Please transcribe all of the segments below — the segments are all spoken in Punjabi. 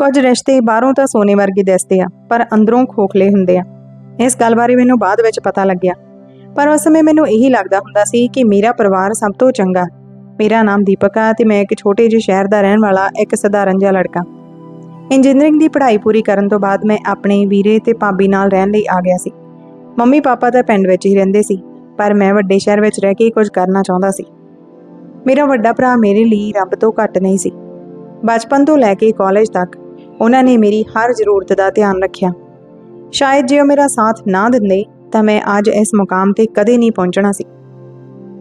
ਕੁਝ ਰਿਸ਼ਤੇ ਬਾਹਰੋਂ ਤਾਂ ਸੋਨੇ ਵਰਗੇ ਦਿਸਦੇ ਆ, ਪਰ ਅੰਦਰੋਂ ਖੋਖਲੇ ਹੁੰਦੇ ਆ। ਇਸ ਗੱਲ ਬਾਰੇ ਮੈਨੂੰ ਬਾਅਦ ਵਿੱਚ ਪਤਾ ਲੱਗਿਆ। ਪਰ ਉਸ ਸਮੇਂ ਮੈਨੂੰ ਇਹੀ ਲੱਗਦਾ ਹੁੰਦਾ ਸੀ ਕਿ ਮੇਰਾ ਪਰਿਵਾਰ ਸਭ ਤੋਂ ਚੰਗਾ ਮੇਰਾ ਨਾਮ ਦੀਪਕ ਆ ਤੇ ਮੈਂ ਇੱਕ ਛੋਟੇ ਜਿਹੇ ਸ਼ਹਿਰ ਦਾ ਰਹਿਣ ਵਾਲਾ, ਇੱਕ ਸਧਾਰਨ ਜਿਹਾ ਲੜਕਾ। ਇੰਜੀਨੀਅਰਿੰਗ ਦੀ ਪੜ੍ਹਾਈ ਪੂਰੀ ਕਰਨ ਤੋਂ ਬਾਅਦ ਮੈਂ ਆਪਣੇ ਵੀਰੇ ਤੇ ਭਾਬੀ ਨਾਲ ਰਹਿਣ ਲਈ ਆ ਗਿਆ ਸੀ। ਮੰਮੀ ਪਾਪਾ ਤਾਂ ਪਿੰਡ ਵਿੱਚ ਹੀ ਰਹਿੰਦੇ ਸੀ, ਪਰ ਮੈਂ ਵੱਡੇ ਸ਼ਹਿਰ ਵਿੱਚ ਰਹਿ ਕੇ ਕੁਝ ਕਰਨਾ ਚਾਹੁੰਦਾ ਸੀ। ਮੇਰਾ ਵੱਡਾ ਭਰਾ ਮੇਰੇ ਲਈ ਰੱਬ ਤੋਂ ਘੱਟ ਨਹੀਂ ਸੀ। ਬਚਪਨ ਤੋਂ ਲੈ ਕੇ ਕਾਲਜ ਤੱਕ ਉਹਨਾਂ ਨੇ ਮੇਰੀ ਹਰ ਜ਼ਰੂਰਤ ਦਾ ਧਿਆਨ ਰੱਖਿਆ। ਸ਼ਾਇਦ ਜੇ ਉਹ ਮੇਰਾ ਸਾਥ ਨਾ ਦਿੰਦੇ, ਤਾਂ ਮੈਂ ਅੱਜ ਇਸ ਮੁਕਾਮ ਤੇ ਕਦੇ ਨਹੀਂ ਪਹੁੰਚਣਾ ਸੀ।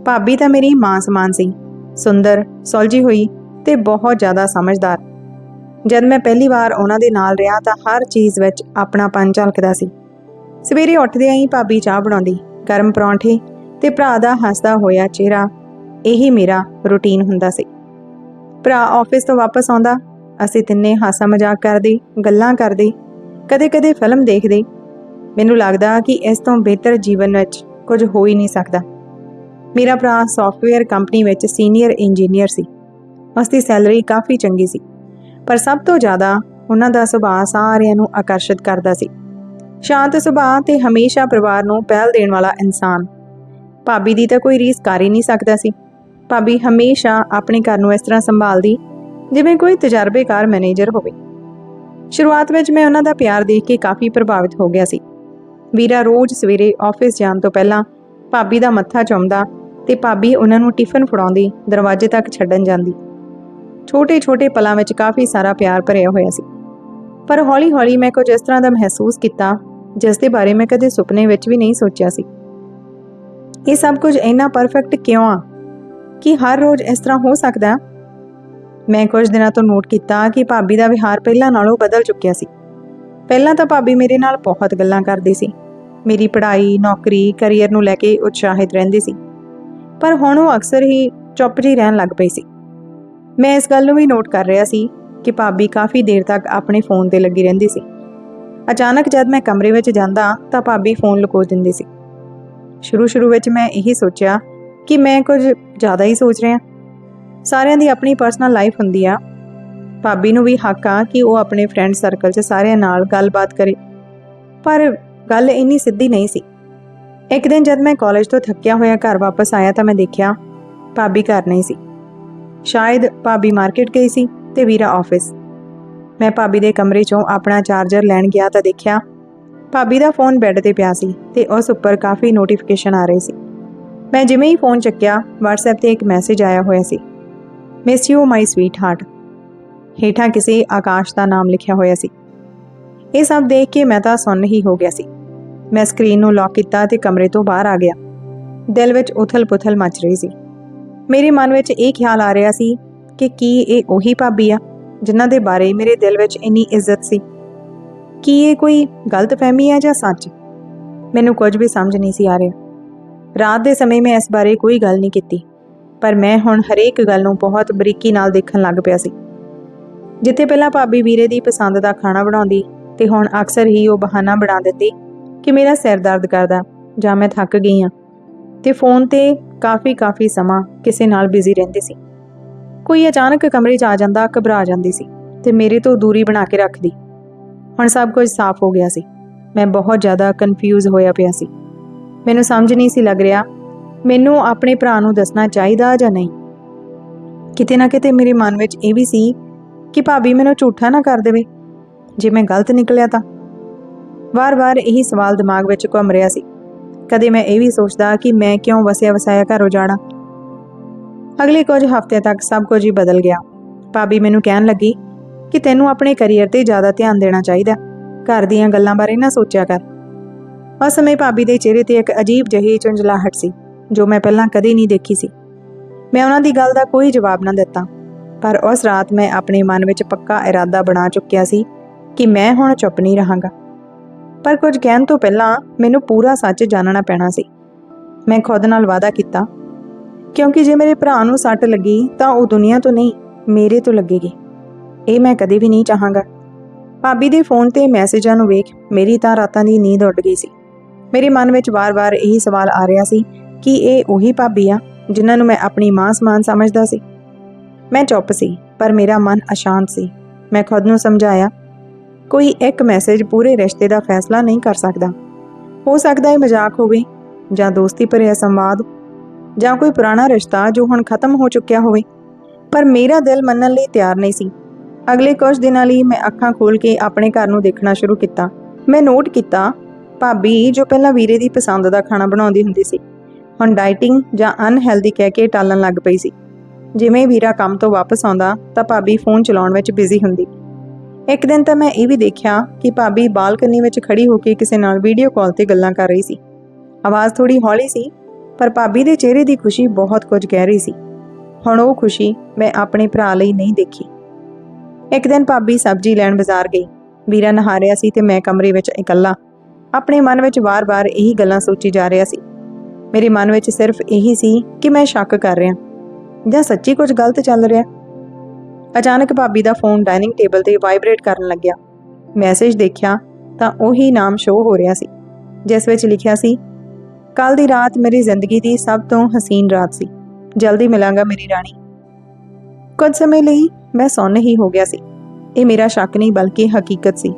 ਭਾਬੀ ਤਾਂ ਮੇਰੀ ਮਾਂ ਸਮਾਨ ਸੀ, ਸੁੰਦਰ, ਸੁਲਝੀ ਹੋਈ ਤੇ ਬਹੁਤ ਜ਼ਿਆਦਾ ਸਮਝਦਾਰ। ਜਦ ਮੈਂ ਪਹਿਲੀ ਵਾਰ ਉਹਨਾਂ ਦੇ ਨਾਲ ਰਿਹਾ ਤਾਂ ਹਰ ਚੀਜ਼ ਵਿੱਚ ਆਪਣਾ ਪਨ ਝਲਕਦਾ ਸੀ। ਸਵੇਰੇ ਉੱਠਦਿਆਂ ਹੀ ਭਾਬੀ ਚਾਹ ਬਣਾਉਂਦੀ, ਗਰਮ ਪਰੌਂਠੇ ਤੇ ਭਰਾ ਦਾ ਹੱਸਦਾ ਹੋਇਆ ਚਿਹਰਾ, ਇਹੀ ਮੇਰਾ ਰੁਟੀਨ ਹੁੰਦਾ ਸੀ। ਭਰਾ ਆਫਿਸ ਤੋਂ ਵਾਪਸ ਆਉਂਦਾ ਅਸੀਂ ਤਿੰਨੇ ਹਾਸਾ ਮਜ਼ਾਕ ਕਰਦੇ, ਗੱਲਾਂ ਕਰਦੇ, ਕਦੇ-ਕਦੇ ਫਿਲਮ ਦੇਖਦੇ। ਮੈਨੂੰ ਲੱਗਦਾ ਕਿ ਇਸ ਤੋਂ ਬਿਹਤਰ ਜੀਵਨ ਵਿੱਚ ਕੁਝ ਹੋ ਹੀ ਨਹੀਂ ਸਕਦਾ। ਮੇਰਾ ਭਰਾ ਸੌਫਟਵੇਅਰ ਕੰਪਨੀ ਵਿੱਚ ਸੀਨੀਅਰ ਇੰਜੀਨੀਅਰ ਸੀ। ਉਸ ਦੀ ਸੈਲਰੀ ਕਾਫੀ ਚੰਗੀ ਸੀ, ਪਰ ਸਭ ਤੋਂ ਜ਼ਿਆਦਾ ਉਹਨਾਂ ਦਾ ਸੁਭਾਅ ਸਾਰਿਆਂ ਨੂੰ ਆਕਰਸ਼ਿਤ ਕਰਦਾ ਸੀ। ਸ਼ਾਂਤ ਸੁਭਾਅ ਤੇ ਹਮੇਸ਼ਾ ਪਰਿਵਾਰ ਨੂੰ ਪਹਿਲ ਦੇਣ ਵਾਲਾ ਇਨਸਾਨ। ਭਾਬੀ ਦੀ ਤਾਂ ਕੋਈ ਰੀਸ ਕਰ ਹੀ ਨਹੀਂ ਸਕਦਾ ਸੀ। ਭਾਬੀ ਹਮੇਸ਼ਾ ਆਪਣੇ ਘਰ ਨੂੰ ਇਸ ਤਰ੍ਹਾਂ ਸੰਭਾਲਦੀ ਜਿਵੇਂ ਕੋਈ ਤਜਰਬੇਕਾਰ ਮੈਨੇਜਰ ਹੋਵੇ। ਸ਼ੁਰੂਆਤ ਵਿੱਚ ਮੈਂ ਉਹਨਾਂ ਦਾ ਪਿਆਰ ਦੇਖ ਕੇ ਕਾਫੀ ਪ੍ਰਭਾਵਿਤ ਹੋ ਗਿਆ ਸੀ। ਵੀਰਾ ਰੋਜ਼ ਸਵੇਰੇ ਆਫਿਸ ਜਾਣ ਤੋਂ ਪਹਿਲਾਂ ਭਾਬੀ ਦਾ ਮੱਥਾ ਚੁੰਮਦਾ ਤੇ ਭਾਬੀ ਉਹਨਾਂ ਨੂੰ ਟਿਫਨ ਫੜਾਉਂਦੀ, ਦਰਵਾਜ਼ੇ ਤੱਕ ਛੱਡਣ ਜਾਂਦੀ। ਛੋਟੇ-ਛੋਟੇ ਪਲਾਂ ਵਿੱਚ ਕਾਫੀ ਸਾਰਾ ਪਿਆਰ ਭਰਿਆ ਹੋਇਆ ਸੀ। ਪਰ ਹੌਲੀ-ਹੌਲੀ ਮੈਂ ਕੁਝ ਇਸ ਤਰ੍ਹਾਂ ਦਾ ਮਹਿਸੂਸ ਕੀਤਾ, ਜਿਸ ਦੇ ਬਾਰੇ ਮੈਂ ਕਦੇ ਸੁਪਨੇ ਵਿੱਚ ਵੀ ਨਹੀਂ ਸੋਚਿਆ ਸੀ। ਇਹ ਸਭ ਕੁਝ ਇੰਨਾ ਪਰਫੈਕਟ ਕਿਉਂ ਆ? ਕਿ ਹਰ ਰੋਜ਼ ਇਸ ਤਰ੍ਹਾਂ ਹੋ ਸਕਦਾ ਮੈਂ ਕੁਝ ਦਿਨਾਂ ਤੋਂ ਨੋਟ ਕੀਤਾ ਕਿ ਭਾਬੀ ਦਾ ਵਿਹਾਰ ਪਹਿਲਾਂ ਨਾਲੋਂ ਬਦਲ ਚੁੱਕਿਆ ਸੀ। ਪਹਿਲਾਂ ਤਾਂ ਭਾਬੀ ਮੇਰੇ ਨਾਲ ਬਹੁਤ ਗੱਲਾਂ ਕਰਦੀ ਸੀ। ਮੇਰੀ ਪੜ੍ਹਾਈ, ਨੌਕਰੀ ਕੈਰੀਅਰ ਨੂੰ ਲੈ ਕੇ ਉਤਸ਼ਾਹਿਤ ਰਹਿੰਦੀ ਸੀ। ਪਰ ਹੁਣ ਉਹ ਅਕਸਰ ਹੀ ਚੁੱਪ ਜਿਹੀ ਰਹਿਣ ਲੱਗ ਪਈ ਸੀ। ਮੈਂ ਇਸ ਗੱਲ ਨੂੰ ਵੀ ਨੋਟ ਕਰ ਰਿਹਾ ਸੀ ਕਿ ਭਾਬੀ ਕਾਫੀ ਦੇਰ ਤੱਕ ਆਪਣੇ ਫੋਨ ਤੇ ਲੱਗੀ ਰਹਿੰਦੀ ਸੀ। ਅਚਾਨਕ ਜਦ ਮੈਂ ਕਮਰੇ ਵਿੱਚ ਜਾਂਦਾ ਤਾਂ ਭਾਬੀ ਫੋਨ ਲੁਕੋ ਦਿੰਦੀ ਸੀ। ਸ਼ੁਰੂ-ਸ਼ੁਰੂ ਵਿੱਚ ਮੈਂ ਇਹੀ ਸੋਚਿਆ ਕਿ ਮੈਂ ਕੁਝ ਜ਼ਿਆਦਾ ਹੀ ਸੋਚ ਰਿਹਾ। ਸਾਰਿਆਂ ਦੀ ਆਪਣੀ ਪਰਸਨਲ ਲਾਈਫ ਹੁੰਦੀ ਆ। ਭਾਬੀ ਨੂੰ ਵੀ ਹੱਕ ਆ ਕਿ ਉਹ ਆਪਣੇ ਫਰੈਂਡ ਸਰਕਲ 'ਚ ਸਾਰਿਆਂ ਨਾਲ ਗੱਲਬਾਤ ਕਰੇ। ਪਰ ਗੱਲ ਇੰਨੀ ਸਿੱਧੀ ਨਹੀਂ ਸੀ। ਇੱਕ ਦਿਨ ਜਦ ਮੈਂ ਕਾਲਜ ਤੋਂ ਥੱਕਿਆ ਹੋਇਆ ਘਰ ਵਾਪਸ ਆਇਆ ਤਾਂ ਮੈਂ ਦੇਖਿਆ ਭਾਬੀ ਘਰ ਨਹੀਂ ਸੀ। ਸ਼ਾਇਦ ਭਾਬੀ ਮਾਰਕੀਟ ਗਈ ਸੀ ਤੇ ਵੀਰਾ ਆਫਿਸ ਮੈਂ ਭਾਬੀ ਦੇ ਕਮਰੇ 'ਚੋਂ ਆਪਣਾ ਚਾਰਜਰ ਲੈਣ ਗਿਆ ਤਾਂ ਦੇਖਿਆ ਭਾਬੀ ਦਾ ਫੋਨ ਬੈੱਡ ਤੇ ਪਿਆ ਸੀ ਤੇ ਉਸ ਉੱਪਰ ਕਾਫੀ ਨੋਟੀਫਿਕੇਸ਼ਨ ਆ ਰਹੇ ਸੀ। ਮੈਂ ਜਿਵੇਂ ਹੀ ਫੋਨ ਚੱਕਿਆ, WhatsApp ਤੇ ਇੱਕ ਮੈਸੇਜ ਆਇਆ ਹੋਇਆ ਸੀ। Miss you my sweetheart ਹੇਠਾਂ ਕਿਸੇ ਆਕਾਸ਼ ਦਾ ਨਾਮ ਲਿਖਿਆ ਹੋਇਆ ਸੀ। ਇਹ ਸਭ ਦੇਖ ਕੇ ਮੈਂ ਤਾਂ ਸੁੰਨ ਹੀ ਹੋ ਗਿਆ ਸੀ। ਮੈਂ ਸਕਰੀਨ ਨੂੰ ਲੌਕ ਕੀਤਾ ਤੇ ਕਮਰੇ ਤੋਂ ਬਾਹਰ ਆ ਗਿਆ। ਦਿਲ ਵਿੱਚ ਉਥਲ-ਪੁਥਲ ਮਚ ਰਹੀ ਸੀ। ਮੇਰੇ ਮਨ ਵਿੱਚ ਇਹ ਖਿਆਲ ਆ ਰਿਹਾ ਸੀ ਕਿ ਕੀ ਇਹ ਉਹੀ ਭਾਬੀ ਆ, ਜਿਨ੍ਹਾਂ ਦੇ ਬਾਰੇ ਮੇਰੇ ਦਿਲ ਵਿੱਚ ਇੰਨੀ ਇੱਜ਼ਤ ਸੀ। ਕੀ ਇਹ ਕੋਈ ਗਲਤਫਹਿਮੀ ਹੈ ਜਾਂ ਸੱਚ? ਮੈਨੂੰ ਕੁਝ ਵੀ ਸਮਝ ਨਹੀਂ ਸੀ ਆ ਰਿਹਾ। ਰਾਤ ਦੇ ਸਮੇਂ ਮੈਂ ਇਸ ਬਾਰੇ ਕੋਈ ਗੱਲ ਨਹੀਂ ਕੀਤੀ। ਪਰ ਮੈਂ ਹੁਣ ਹਰੇਕ ਗੱਲ ਨੂੰ ਬਹੁਤ ਬਰੀਕੀ ਨਾਲ ਦੇਖਣ ਲੱਗ ਪਿਆ ਸੀ। ਜਿੱਥੇ ਪਹਿਲਾਂ ਭਾਬੀ ਵੀਰੇ ਦੀ ਪਸੰਦ ਦਾ ਖਾਣਾ ਬਣਾਉਂਦੀ ਤੇ ਹੁਣ ਅਕਸਰ ਹੀ ਉਹ ਬਹਾਨਾ ਬਣਾ ਦਿੰਦੀ ਕਿ ਮੇਰਾ ਸਿਰ ਦਰਦ ਕਰਦਾ, ਜਾਂ ਮੈਂ ਥੱਕ ਗਈ ਹਾਂ। ਤੇ ਫੋਨ ਤੇ ਕਾਫੀ ਕਾਫੀ ਸਮਾਂ ਕਿਸੇ ਨਾਲ ਬਿਜ਼ੀ ਰਹਿੰਦੀ ਸੀ। ਕੋਈ ਅਚਾਨਕ ਕਮਰੇ 'ਚ ਆ ਜਾਂਦਾ, ਘਬਰਾ ਜਾਂਦੀ ਸੀ ਤੇ ਮੇਰੇ ਤੋਂ ਦੂਰੀ ਬਣਾ ਕੇ ਰੱਖਦੀ। ਹੁਣ ਸਭ ਕੁਝ ਸਾਫ਼ ਹੋ ਗਿਆ ਸੀ। ਮੈਂ ਬਹੁਤ ਜ਼ਿਆਦਾ ਕਨਫਿਊਜ਼ ਹੋਇਆ ਪਿਆ ਸੀ। ਮੈਨੂੰ ਸਮਝ ਨਹੀਂ ਸੀ ਲੱਗ ਰਿਹਾ ਮੈਨੂੰ ਆਪਣੇ ਭਰਾ ਨੂੰ ਦੱਸਣਾ ਚਾਹੀਦਾ ਜਾਂ ਨਹੀਂ? ਕਿਤੇ ਨਾ ਕਿਤੇ ਮੇਰੇ ਮਨ ਵਿੱਚ ਇਹ ਵੀ ਸੀ ਕਿ ਭਾਬੀ ਮੈਨੂੰ ਝੂਠਾ ਨਾ ਕਰ ਦੇਵੇ। ਜੇ ਮੈਂ ਗਲਤ ਨਿਕਲਿਆ ਤਾਂ? ਵਾਰ-ਵਾਰ ਇਹੀ ਸਵਾਲ ਦਿਮਾਗ ਵਿੱਚ ਘੁੰਮ ਰਿਹਾ ਸੀ। ਕਦੇ ਮੈਂ ਇਹ ਵੀ ਸੋਚਦਾ ਕਿ ਮੈਂ ਕਿਉਂ ਵਸਿਆ ਵਸਾਇਆ ਘਰ ਉਜਾੜਾ ਅਗਲੇ ਕੁਝ ਹਫ਼ਤੇ ਤੱਕ ਸਭ ਕੁਝ ਹੀ ਬਦਲ ਗਿਆ। ਭਾਬੀ ਮੈਨੂੰ ਕਹਿਣ ਲੱਗੀ ਕਿ ਤੈਨੂੰ ਆਪਣੇ ਕੈਰੀਅਰ ਤੇ ਜ਼ਿਆਦਾ ਧਿਆਨ ਦੇਣਾ ਚਾਹੀਦਾ। ਘਰ ਦੀਆਂ ਗੱਲਾਂ ਬਾਰੇ ਨਾ ਸੋਚਿਆ ਕਰ। ਉਸ ਸਮੇਂ ਭਾਬੀ ਦੇ ਚਿਹਰੇ ਤੇ ਇੱਕ ਅਜੀਬ ਜਿਹੀ ਚੁੰਝਲਾਹਟ ਸੀ। ਜੋ ਮੈਂ ਪਹਿਲਾਂ ਕਦੇ ਨਹੀਂ ਦੇਖੀ ਸੀ। ਮੈਂ ਉਹਨਾਂ ਦੀ ਗੱਲ ਦਾ ਕੋਈ ਜਵਾਬ ਨਾ ਦਿੱਤਾ। ਪਰ ਉਸ ਰਾਤ ਮੈਂ ਆਪਣੇ ਮਨ ਵਿੱਚ ਪੱਕਾ ਇਰਾਦਾ ਬਣਾ ਚੁੱਕਿਆ ਸੀ ਕਿ ਮੈਂ ਹੁਣ ਚੁੱਪ ਨਹੀਂ ਰਹਾਂਗਾ। ਪਰ ਕੁਝ ਕਹਿਣ ਤੋਂ ਪਹਿਲਾਂ ਮੈਨੂੰ ਪੂਰਾ ਸੱਚ ਜਾਣਨਾ ਪੈਣਾ ਸੀ। ਮੈਂ ਖੁਦ ਨਾਲ ਵਾਅਦਾ ਕੀਤਾ, ਕਿਉਂਕਿ ਜੇ ਮੇਰੇ ਭਰਾ ਨੂੰ ਸੱਟ ਲੱਗੀ ਤਾਂ ਉਹ ਦੁਨੀਆ ਤੋਂ ਨਹੀਂ, ਮੇਰੇ ਤੋਂ ਲੱਗੇਗੀ। ਇਹ ਮੈਂ ਕਦੇ ਵੀ ਨਹੀਂ ਚਾਹਾਂਗਾ। ਭਾਬੀ ਦੇ ਫੋਨ ਤੇ ਮੈਸੇਜਾਂ ਨੂੰ ਵੇਖ ਮੇਰੀ ਤਾਂ ਰਾਤਾਂ ਦੀ ਨੀਂਦ ਉੱਡ ਗਈ ਸੀ। ਮੇਰੇ ਮਨ ਵਿੱਚ ਵਾਰ-ਵਾਰ ਇਹੀ ਸਵਾਲ ਆ ਰਿਹਾ ਸੀ ਕਿ ਇਹ ਉਹੀ ਭਾਬੀ ਆ ਜਿਨ੍ਹਾਂ ਨੂੰ ਮੈਂ ਆਪਣੀ ਮਾਂ ਸਮਾਨ ਸਮਝਦਾ ਸੀ। ਮੈਂ ਚੁੱਪ ਸੀ, ਪਰ ਮੇਰਾ ਮਨ ਅਸ਼ਾਂਤ ਸੀ। ਮੈਂ ਖੁਦ ਨੂੰ ਸਮਝਾਇਆ, ਕੋਈ ਇੱਕ ਮੈਸੇਜ ਪੂਰੇ ਰਿਸ਼ਤੇ ਦਾ ਫੈਸਲਾ ਨਹੀਂ ਕਰ ਸਕਦਾ। ਹੋ ਸਕਦਾ ਹੈ ਮਜ਼ਾਕ ਹੋਵੇ ਜਾਂ ਦੋਸਤੀ ਭਰਿਆ ਸੰਵਾਦ ਜਾਂ ਕੋਈ ਪੁਰਾਣਾ ਰਿਸ਼ਤਾ ਜੋ ਹੁਣ ਖਤਮ ਹੋ ਚੁੱਕਿਆ ਹੋਵੇ। ਪਰ ਮੇਰਾ ਦਿਲ ਮੰਨਣ ਲਈ ਤਿਆਰ ਨਹੀਂ ਸੀ। ਅਗਲੇ ਕੁਝ ਦਿਨਾਂ ਲਈ ਮੈਂ ਅੱਖਾਂ ਖੋਲ ਕੇ ਆਪਣੇ ਘਰ ਨੂੰ ਦੇਖਣਾ ਸ਼ੁਰੂ ਕੀਤਾ। ਮੈਂ ਨੋਟ ਕੀਤਾ, ਭਾਬੀ ਜੋ ਪਹਿਲਾਂ ਵੀਰੇ ਦੀ ਪਸੰਦ ਦਾ ਖਾਣਾ ਬਣਾਉਂਦੀ ਹੁੰਦੀ ਸੀ। ਹੁਣ ਡਾਈਟਿੰਗ ਜਾਂ ਅਨਹੈਲਦੀ ਕਹਿ ਕੇ ਟਾਲਣ ਲੱਗ ਪਈ ਸੀ। ਜਿਵੇਂ ਵੀਰਾ ਕੰਮ ਤੋਂ ਵਾਪਸ ਆਉਂਦਾ, ਤਾਂ ਭਾਬੀ ਫੋਨ ਚਲਾਉਣ ਵਿੱਚ ਬਿਜ਼ੀ ਹੁੰਦੀ। ਇੱਕ ਦਿਨ ਤਾਂ ਮੈਂ ਇਹ ਵੀ ਦੇਖਿਆ ਕਿ ਭਾਬੀ ਬਾਲਕਨੀ ਵਿੱਚ ਖੜੀ ਹੋ ਕੇ ਕਿਸੇ ਨਾਲ ਵੀਡੀਓ ਕਾਲ ਤੇ ਗੱਲਾਂ ਕਰ ਰਹੀ ਸੀ। ਆਵਾਜ਼ ਥੋੜੀ ਹੌਲੀ ਸੀ, ਪਰ ਭਾਬੀ ਦੇ ਚਿਹਰੇ ਦੀ ਖੁਸ਼ੀ ਬਹੁਤ ਕੁਝ ਕਹਿ ਰਹੀ ਸੀ। ਹੁਣ ਉਹ ਖੁਸ਼ੀ ਮੈਂ ਆਪਣੇ ਭਰਾ ਲਈ ਨਹੀਂ ਦੇਖੀ। ਇੱਕ ਦਿਨ ਭਾਬੀ ਸਬਜ਼ੀ ਲੈਣ ਬਾਜ਼ਾਰ ਗਈ। ਵੀਰਾ ਨਹਾ ਰਿਹਾ ਸੀ ਤੇ ਮੈਂ ਕਮਰੇ ਵਿੱਚ ਇਕੱਲਾ। ਆਪਣੇ ਮਨ ਵਿੱਚ ਵਾਰ-ਵਾਰ ਇਹੀ ਗੱਲਾਂ ਸੋਚੀ ਜਾ ਰਿਹਾ ਸੀ। ਮੇਰੇ ਮਨ ਵਿੱਚ ਸਿਰਫ ਇਹੀ ਸੀ ਕਿ ਮੈਂ ਸ਼ੱਕ ਕਰ ਰਿਹਾ, ਜਾਂ ਸੱਚੀ ਕੁਝ ਗਲਤ ਚੱਲ ਰਿਹਾ। ਅਚਾਨਕ ਭਾਬੀ ਦਾ ਫੋਨ ਡਾਈਨਿੰਗ ਟੇਬਲ ਤੇ ਵਾਈਬ੍ਰੇਟ ਕਰਨ ਲੱਗਿਆ। ਮੈਸੇਜ ਦੇਖਿਆ ਤਾਂ ਉਹੀ ਨਾਮ ਸ਼ੋ ਹੋ ਰਿਹਾ ਸੀ, ਜਿਸ ਵਿੱਚ ਲਿਖਿਆ ਸੀ ਕੱਲ ਦੀ ਰਾਤ ਮੇਰੀ ਜ਼ਿੰਦਗੀ ਦੀ ਸਭ ਤੋਂ ਹਸੀਨ ਰਾਤ ਸੀ। ਜਲਦੀ ਮਿਲਾਂਗਾ ਮੇਰੀ ਰਾਣੀ। ਕੁਝ ਸਮੇਂ ਲਈ ਮੈਂ ਸੁੰਨ ਹੀ ਹੋ ਗਿਆ ਸੀ। ਇਹ ਮੇਰਾ ਸ਼ੱਕ ਨਹੀਂ, ਬਲਕਿ ਹਕੀਕਤ ਸੀ।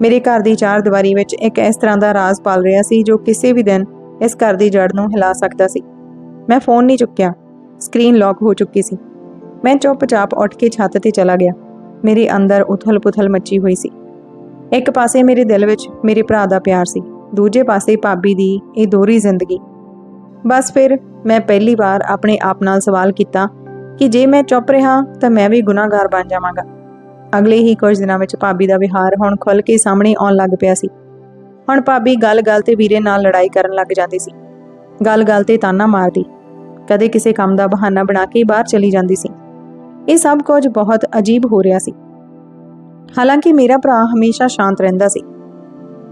ਮੇਰੇ ਘਰ ਦੀ ਚਾਰ ਦੀਵਾਰੀ ਵਿੱਚ ਇੱਕ ਇਸ ਤਰ੍ਹਾਂ ਦਾ ਰਾਜ਼ ਪਾਲ ਰਿਹਾ ਸੀ ਜੋ ਕਿਸੇ ਵੀ ਦਿਨ ਇਸ ਘਰ ਦੀ ਜੜ ਨੂੰ ਹਿਲਾ ਸਕਦਾ ਸੀ। ਮੈਂ ਫੋਨ ਨਹੀਂ ਚੁੱਕਿਆ। ਸਕਰੀਨ ਲੌਕ ਹੋ ਚੁੱਕੀ ਸੀ। ਮੈਂ ਚੁੱਪਚਾਪ ਉੱਠ ਕੇ ਛੱਤ ਤੇ ਚਲਾ ਗਿਆ। ਮੇਰੇ ਅੰਦਰ ਉਥਲ-ਪੁਥਲ ਮੱਚੀ ਹੋਈ ਸੀ। ਇੱਕ ਪਾਸੇ ਮੇਰੇ ਦਿਲ ਵਿੱਚ ਮੇਰੇ ਭਰਾ ਦਾ ਪਿਆਰ ਸੀ। ਦੂਜੇ ਪਾਸੇ ਭਾਬੀ ਦੀ ਇਹ ਦੋਹਰੀ ਜ਼ਿੰਦਗੀ। ਬਸ ਫਿਰ ਮੈਂ ਪਹਿਲੀ ਵਾਰ ਆਪਣੇ ਆਪ ਨਾਲ ਸਵਾਲ ਕੀਤਾ ਕਿ ਜੇ ਮੈਂ ਚੁੱਪ ਰਿਹਾ ਤਾਂ ਮੈਂ ਵੀ ਗੁਨਾਹਗਾਰ ਬਣ ਜਾਵਾਂਗਾ। ਅਗਲੇ ਹੀ ਕੁਝ ਦਿਨਾਂ ਵਿੱਚ ਭਾਬੀ ਦਾ ਵਿਹਾਰ ਹੁਣ ਖੁੱਲ ਕੇ ਸਾਹਮਣੇ ਆਉਣ ਲੱਗ ਪਿਆ ਸੀ। ਹੁਣ ਭਾਬੀ ਗੱਲ-ਗੱਲ ਤੇ ਵੀਰੇ ਨਾਲ ਲੜਾਈ ਕਰਨ ਲੱਗ ਜਾਂਦੀ ਸੀ। ਗੱਲ-ਗੱਲ ਤੇ ਤਾਨਾ ਮਾਰਦੀ। ਕਦੇ ਕਿਸੇ ਕੰਮ ਦਾ ਬਹਾਨਾ ਬਣਾ ਕੇ ਬਾਹਰ ਚਲੀ ਜਾਂਦੀ ਸੀ। ਇਹ ਸਭ ਕੁਝ ਬਹੁਤ ਅਜੀਬ ਹੋ ਰਿਹਾ ਸੀ। ਹਾਲਾਂਕਿ ਮੇਰਾ ਭਰਾ ਹਮੇਸ਼ਾ ਸ਼ਾਂਤ ਰਹਿੰਦਾ ਸੀ।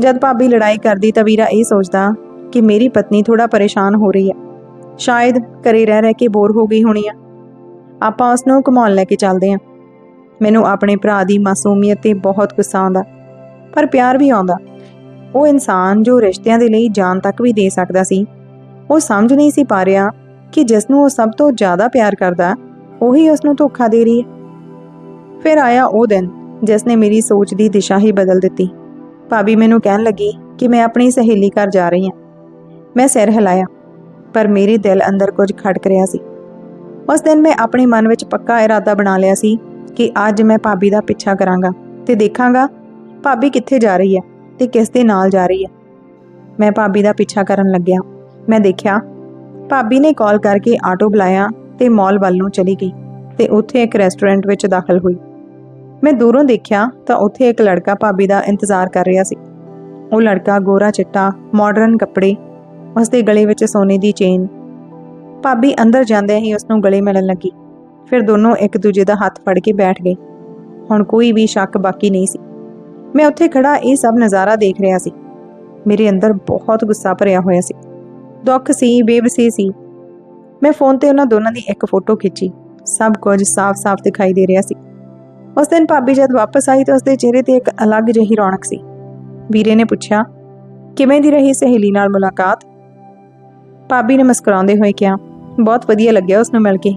ਜਦ ਭਾਬੀ ਲੜਾਈ ਕਰਦੀ ਤਾਂ ਵੀਰਾ ਇਹ ਸੋਚਦਾ ਕਿ ਮੇਰੀ ਪਤਨੀ ਥੋੜਾ ਪਰੇਸ਼ਾਨ ਹੋ ਰਹੀ ਹੈ। ਸ਼ਾਇਦ ਘਰੇ ਰਹਿ ਰਹਿ ਕੇ ਬੋਰ ਹੋ ਗਈ ਹੋਣੀ ਆ। ਆਪਾਂ ਉਸ ਨੂੰ ਘੁਮਾਉਣ ਲੈ ਕੇ ਚੱਲਦੇ ਹਾਂ। ਮੈਨੂੰ ਆਪਣੇ ਭਰਾ ਦੀ ਮਾਸੂਮੀਅਤ ਤੇ ਬਹੁਤ ਗੁੱਸਾ ਆਉਂਦਾ। ਪਰ ਪਿਆਰ ਵੀ ਆਉਂਦਾ। ਉਹ ਇਨਸਾਨ ਜੋ ਰਿਸ਼ਤਿਆਂ ਦੇ ਲਈ ਜਾਨ ਤੱਕ ਵੀ ਦੇ ਸਕਦਾ ਸੀ। ਉਹ ਸਮਝ ਨਹੀਂ ਸੀ ਪਾ ਰਿਹਾ ਕਿ ਜਿਸ ਨੂੰ ਉਹ ਸਭ ਤੋਂ ਜ਼ਿਆਦਾ ਪਿਆਰ ਕਰਦਾ, ਉਹੀ ਉਸ ਨੂੰ ਧੋਖਾ ਦੇ ਰਹੀ ਹੈ। ਫਿਰ ਆਇਆ ਉਹ ਦਿਨ ਜਿਸ ਨੇ ਮੇਰੀ ਸੋਚ ਦੀ ਦਿਸ਼ਾ ਹੀ ਬਦਲ ਦਿੱਤੀ। ਭਾਬੀ ਮੈਨੂੰ ਕਹਿਣ ਲੱਗੀ ਕਿ ਮੈਂ ਆਪਣੀ ਸਹੇਲੀ ਘਰ ਜਾ ਰਹੀ ਹਾਂ। ਮੈਂ ਸਿਰ ਹਿਲਾਇਆ, ਪਰ ਮੇਰੇ ਦਿਲ ਅੰਦਰ ਕੁਝ ਖੜਕ ਰਿਹਾ ਸੀ। ਉਸ ਦਿਨ ਮੈਂ ਆਪਣੇ ਮਨ ਵਿੱਚ ਪੱਕਾ ਇਰਾਦਾ ਬਣਾ ਲਿਆ ਸੀ ਕਿ ਅੱਜ ਮੈਂ ਭਾਬੀ ਦਾ ਪਿੱਛਾ ਕਰਾਂਗਾ ਤੇ ਦੇਖਾਂਗਾ ਭਾਬੀ ਕਿੱਥੇ ਜਾ ਰਹੀ ਹੈ। ਤੇ ਕਿਸ ਦੇ ਨਾਲ ਜਾ ਰਹੀ ਹੈ? ਮੈਂ ਭਾਬੀ ਦਾ ਪਿੱਛਾ ਕਰਨ ਲੱਗਿਆ। ਮੈਂ ਦੇਖਿਆ, ਭਾਬੀ ਨੇ ਕਾਲ ਕਰਕੇ ਆਟੋ ਬੁਲਾਇਆ ਤੇ ਮਾਲ ਵੱਲ ਨੂੰ ਚਲੀ ਗਈ ਤੇ ਉੱਥੇ ਇੱਕ ਰੈਸਟੋਰੈਂਟ ਵਿੱਚ ਦਾਖਲ ਹੋਈ। ਮੈਂ ਦੂਰੋਂ ਦੇਖਿਆ ਤਾਂ ਉੱਥੇ ਇੱਕ ਲੜਕਾ ਭਾਬੀ ਦਾ ਇੰਤਜ਼ਾਰ ਕਰ ਰਿਹਾ ਸੀ। ਉਹ ਲੜਕਾ ਗੋਰਾ ਚਿੱਟਾ ਮਾਡਰਨ ਕੱਪੜੇ ਉਸ ਦੇ ਗਲੇ ਵਿੱਚ ਸੋਨੇ ਦੀ ਚੇਨ। ਭਾਬੀ ਅੰਦਰ ਜਾਂਦਿਆਂ ਹੀ ਉਸ ਨੂੰ ਗਲੇ ਮਿਲਣ ਲੱਗੀ। ਫਿਰ ਦੋਨੋਂ ਇੱਕ ਦੂਜੇ ਦਾ ਹੱਥ ਫੜ ਕੇ ਬੈਠ ਗਏ। ਹੁਣ ਕੋਈ ਵੀ ਸ਼ੱਕ ਬਾਕੀ ਨਹੀਂ ਸੀ। ਮੈਂ ਉੱਥੇ ਖੜਾ ਇਹ ਸਭ ਨਜ਼ਾਰਾ ਦੇਖ ਰਿਹਾ ਸੀ। ਮੇਰੇ ਅੰਦਰ ਬਹੁਤ ਗੁੱਸਾ ਭਰਿਆ ਹੋਇਆ ਸੀ। ਦੁੱਖ ਸੀ ਬੇਬਸੀ ਸੀ। ਮੈਂ ਫੋਨ ਤੇ ਉਹਨਾਂ ਦੋਨਾਂ ਦੀ ਇੱਕ ਫੋਟੋ ਖਿੱਚੀ। ਸਭ ਕੁਝ ਸਾਫ਼-ਸਾਫ਼ ਦਿਖਾਈ ਦੇ ਰਿਹਾ ਸੀ। ਉਸ ਦਿਨ ਭਾਬੀ ਜਦ ਵਾਪਸ ਆਈ ਤਾਂ ਉਸਦੇ ਚਿਹਰੇ ਤੇ ਇੱਕ ਅਲੱਗ ਜਿਹੀ ਰੌਣਕ ਸੀ। ਵੀਰੇ ਨੇ ਪੁੱਛਿਆ, ਕਿਵੇਂ ਦੀ ਰਹੀ ਸਹੇਲੀ ਨਾਲ ਮੁਲਾਕਾਤ? ਭਾਬੀ ਨੇ ਮੁਸਕਰਾਉਂਦੇ ਹੋਏ ਕਿਹਾ, ਬਹੁਤ ਵਧੀਆ ਲੱਗਿਆ ਉਸ ਨੂੰ ਮਿਲ ਕੇ।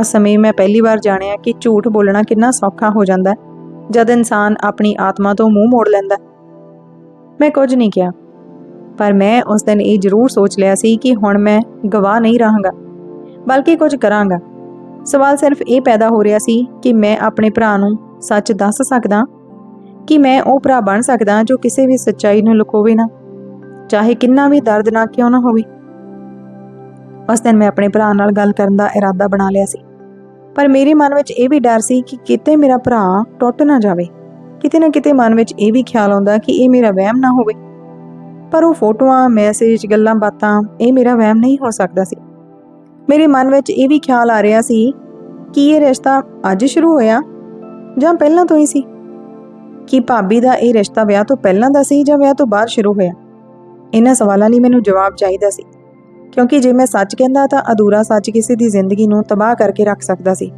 ਉਸ ਸਮੇਂ ਮੈਂ ਪਹਿਲੀ ਵਾਰ ਜਾਣਿਆ ਕਿ ਝੂਠ ਬੋਲਣਾ ਕਿੰਨਾ ਸੌਖਾ ਹੋ ਜਾਂਦਾ ਹੈ। ਜਦ ਇਨਸਾਨ ਆਪਣੀ ਆਤਮਾ ਤੋਂ ਮੂੰਹ ਮੋੜ ਲੈਂਦਾ। ਮੈਂ ਕੁਝ ਨਹੀਂ ਕਿਹਾ, ਪਰ ਮੈਂ ਉਸ ਦਿਨ ਇਹ ਜ਼ਰੂਰ ਸੋਚ ਲਿਆ ਸੀ ਕਿ ਹੁਣ ਮੈਂ ਗਵਾਹ ਨਹੀਂ ਰਹਾਂਗਾ, ਬਲਕਿ ਕੁਝ ਕਰਾਂਗਾ। ਸਵਾਲ ਸਿਰਫ ਇਹ ਪੈਦਾ ਹੋ ਰਿਹਾ ਸੀ ਕਿ ਮੈਂ ਆਪਣੇ ਭਰਾ ਨੂੰ ਸੱਚ ਦੱਸ ਸਕਦਾ, ਕਿ ਮੈਂ ਉਹ ਭਰਾ ਬਣ ਸਕਦਾ ਜੋ ਕਿਸੇ ਵੀ ਸੱਚਾਈ ਨੂੰ ਲੁਕੋਵੇ ਨਾ, ਚਾਹੇ ਕਿੰਨਾ ਵੀ ਦਰਦਨਾਕ ਕਿਉਂ ਨਾ ਹੋਵੇ। ਉਸ ਦਿਨ ਮੈਂ ਆਪਣੇ ਭਰਾ ਨਾਲ ਗੱਲ ਕਰਨ ਦਾ ਇਰਾਦਾ ਬਣਾ ਲਿਆ ਸੀ। ਪਰ ਮੇਰੇ ਮਨ ਵਿੱਚ ਇਹ ਵੀ ਡਰ ਸੀ ਕਿ ਕਿਤੇ ਮੇਰਾ ਭਰਾ ਟੁੱਟ ਨਾ ਜਾਵੇ। ਕਿਤੇ ਨਾ ਕਿਤੇ ਮਨ ਵਿੱਚ ਇਹ ਵੀ ਖਿਆਲ ਆਉਂਦਾ ਕਿ ਇਹ ਮੇਰਾ ਵਹਿਮ ਨਾ ਹੋਵੇ। ਪਰ ਉਹ ਫੋਟੋਆਂ, ਮੈਸੇਜ, ਗੱਲਾਂ ਬਾਤਾਂ, ਇਹ ਮੇਰਾ ਵਹਿਮ ਨਹੀਂ ਹੋ ਸਕਦਾ ਸੀ। ਮੇਰੇ ਮਨ ਵਿੱਚ ਇਹ ਵੀ ਖਿਆਲ ਆ ਰਿਹਾ ਸੀ ਕਿ ਇਹ ਰਿਸ਼ਤਾ ਅੱਜ ਸ਼ੁਰੂ ਹੋਇਆ ਜਾਂ ਪਹਿਲਾਂ ਤੋਂ ਹੀ ਸੀ। ਕਿ ਭਾਬੀ ਦਾ ਇਹ ਰਿਸ਼ਤਾ ਵਿਆਹ ਤੋਂ ਪਹਿਲਾਂ ਦਾ ਸੀ ਜਾਂ ਵਿਆਹ ਤੋਂ ਬਾਅਦ ਸ਼ੁਰੂ ਹੋਇਆ? ਇਹਨਾਂ ਸਵਾਲਾਂ ਲਈ ਮੈਨੂੰ ਜਵਾਬ ਚਾਹੀਦਾ ਸੀ। ਕਿਉਂਕਿ ਜੇ ਮੈਂ ਸੱਚ ਕਹਿੰਦਾ ਤਾਂ ਅਧੂਰਾ ਸੱਚ ਕਿਸੇ ਦੀ ਜ਼ਿੰਦਗੀ ਨੂੰ ਤਬਾਹ ਕਰਕੇ ਰੱਖ ਸਕਦਾ ਸੀ।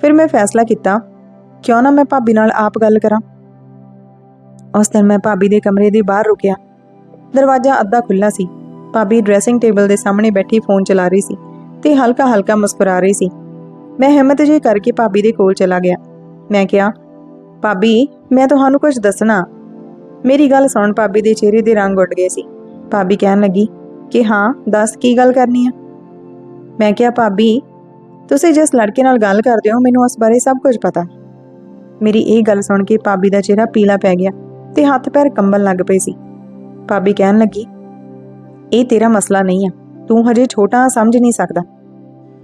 ਫਿਰ ਮੈਂ ਫੈਸਲਾ ਕੀਤਾ, ਕਿਉਂ ਨਾ ਮੈਂ ਭਾਬੀ ਨਾਲ ਆਪ ਗੱਲ ਕਰਾਂ? ਉਸ ਦਿਨ ਮੈਂ ਭਾਬੀ ਦੇ ਕਮਰੇ ਦੇ ਬਾਹਰ ਰੁਕਿਆ। ਦਰਵਾਜ਼ਾ ਅੱਧਾ ਖੁੱਲਾ ਸੀ। ਭਾਬੀ ਡਰੈਸਿੰਗ ਟੇਬਲ ਦੇ ਸਾਹਮਣੇ ਬੈਠੀ ਫੋਨ ਚਲਾ ਰਹੀ ਸੀ ਤੇ ਹਲਕਾ ਹਲਕਾ ਮੁਸਕਰਾ ਰਹੀ ਸੀ। ਮੈਂ ਹਿੰਮਤ ਜੇ ਕਰਕੇ ਭਾਬੀ ਦੇ ਕੋਲ ਚਲਾ ਗਿਆ। ਮੈਂ ਕਿਹਾ, ਭਾਬੀ, ਮੈਂ ਤੁਹਾਨੂੰ ਕੁਝ ਦੱਸਣਾ। ਮੇਰੀ ਗੱਲ ਸੁਣ ਭਾਬੀ ਦੇ ਚਿਹਰੇ ਦੇ ਰੰਗ ਉੱਡ ਗਏ ਸੀ। ਭਾਬੀ ਕਹਿਣ ਲੱਗੀ ਕਿ ਹਾਂ, ਦੱਸ ਕੀ ਗੱਲ ਕਰਨੀ ਆ? ਮੈਂ ਕਿਹਾ, ਭਾਬੀ, ਤੁਸੀਂ ਜਿਸ ਲੜਕੇ ਨਾਲ ਗੱਲ ਕਰਦੇ ਹੋ, ਮੈਨੂੰ ਉਸ ਬਾਰੇ ਸਭ ਕੁਝ ਪਤਾ ਮੇਰੀ ਇਹ ਗੱਲ ਸੁਣ ਕੇ ਭਾਬੀ ਦਾ ਚਿਹਰਾ ਪੀਲਾ ਪੈ ਗਿਆ ਤੇ ਹੱਥ ਪੈਰ ਕੰਬਣ ਲੱਗ ਪਏ ਸੀ। ਭਾਬੀ ਕਹਿਣ ਲੱਗੀ, ਇਹ ਤੇਰਾ ਮਸਲਾ ਨਹੀਂ ਆ। ਤੂੰ ਹਜੇ ਛੋਟਾ ਸਮਝ ਨਹੀਂ ਸਕਦਾ।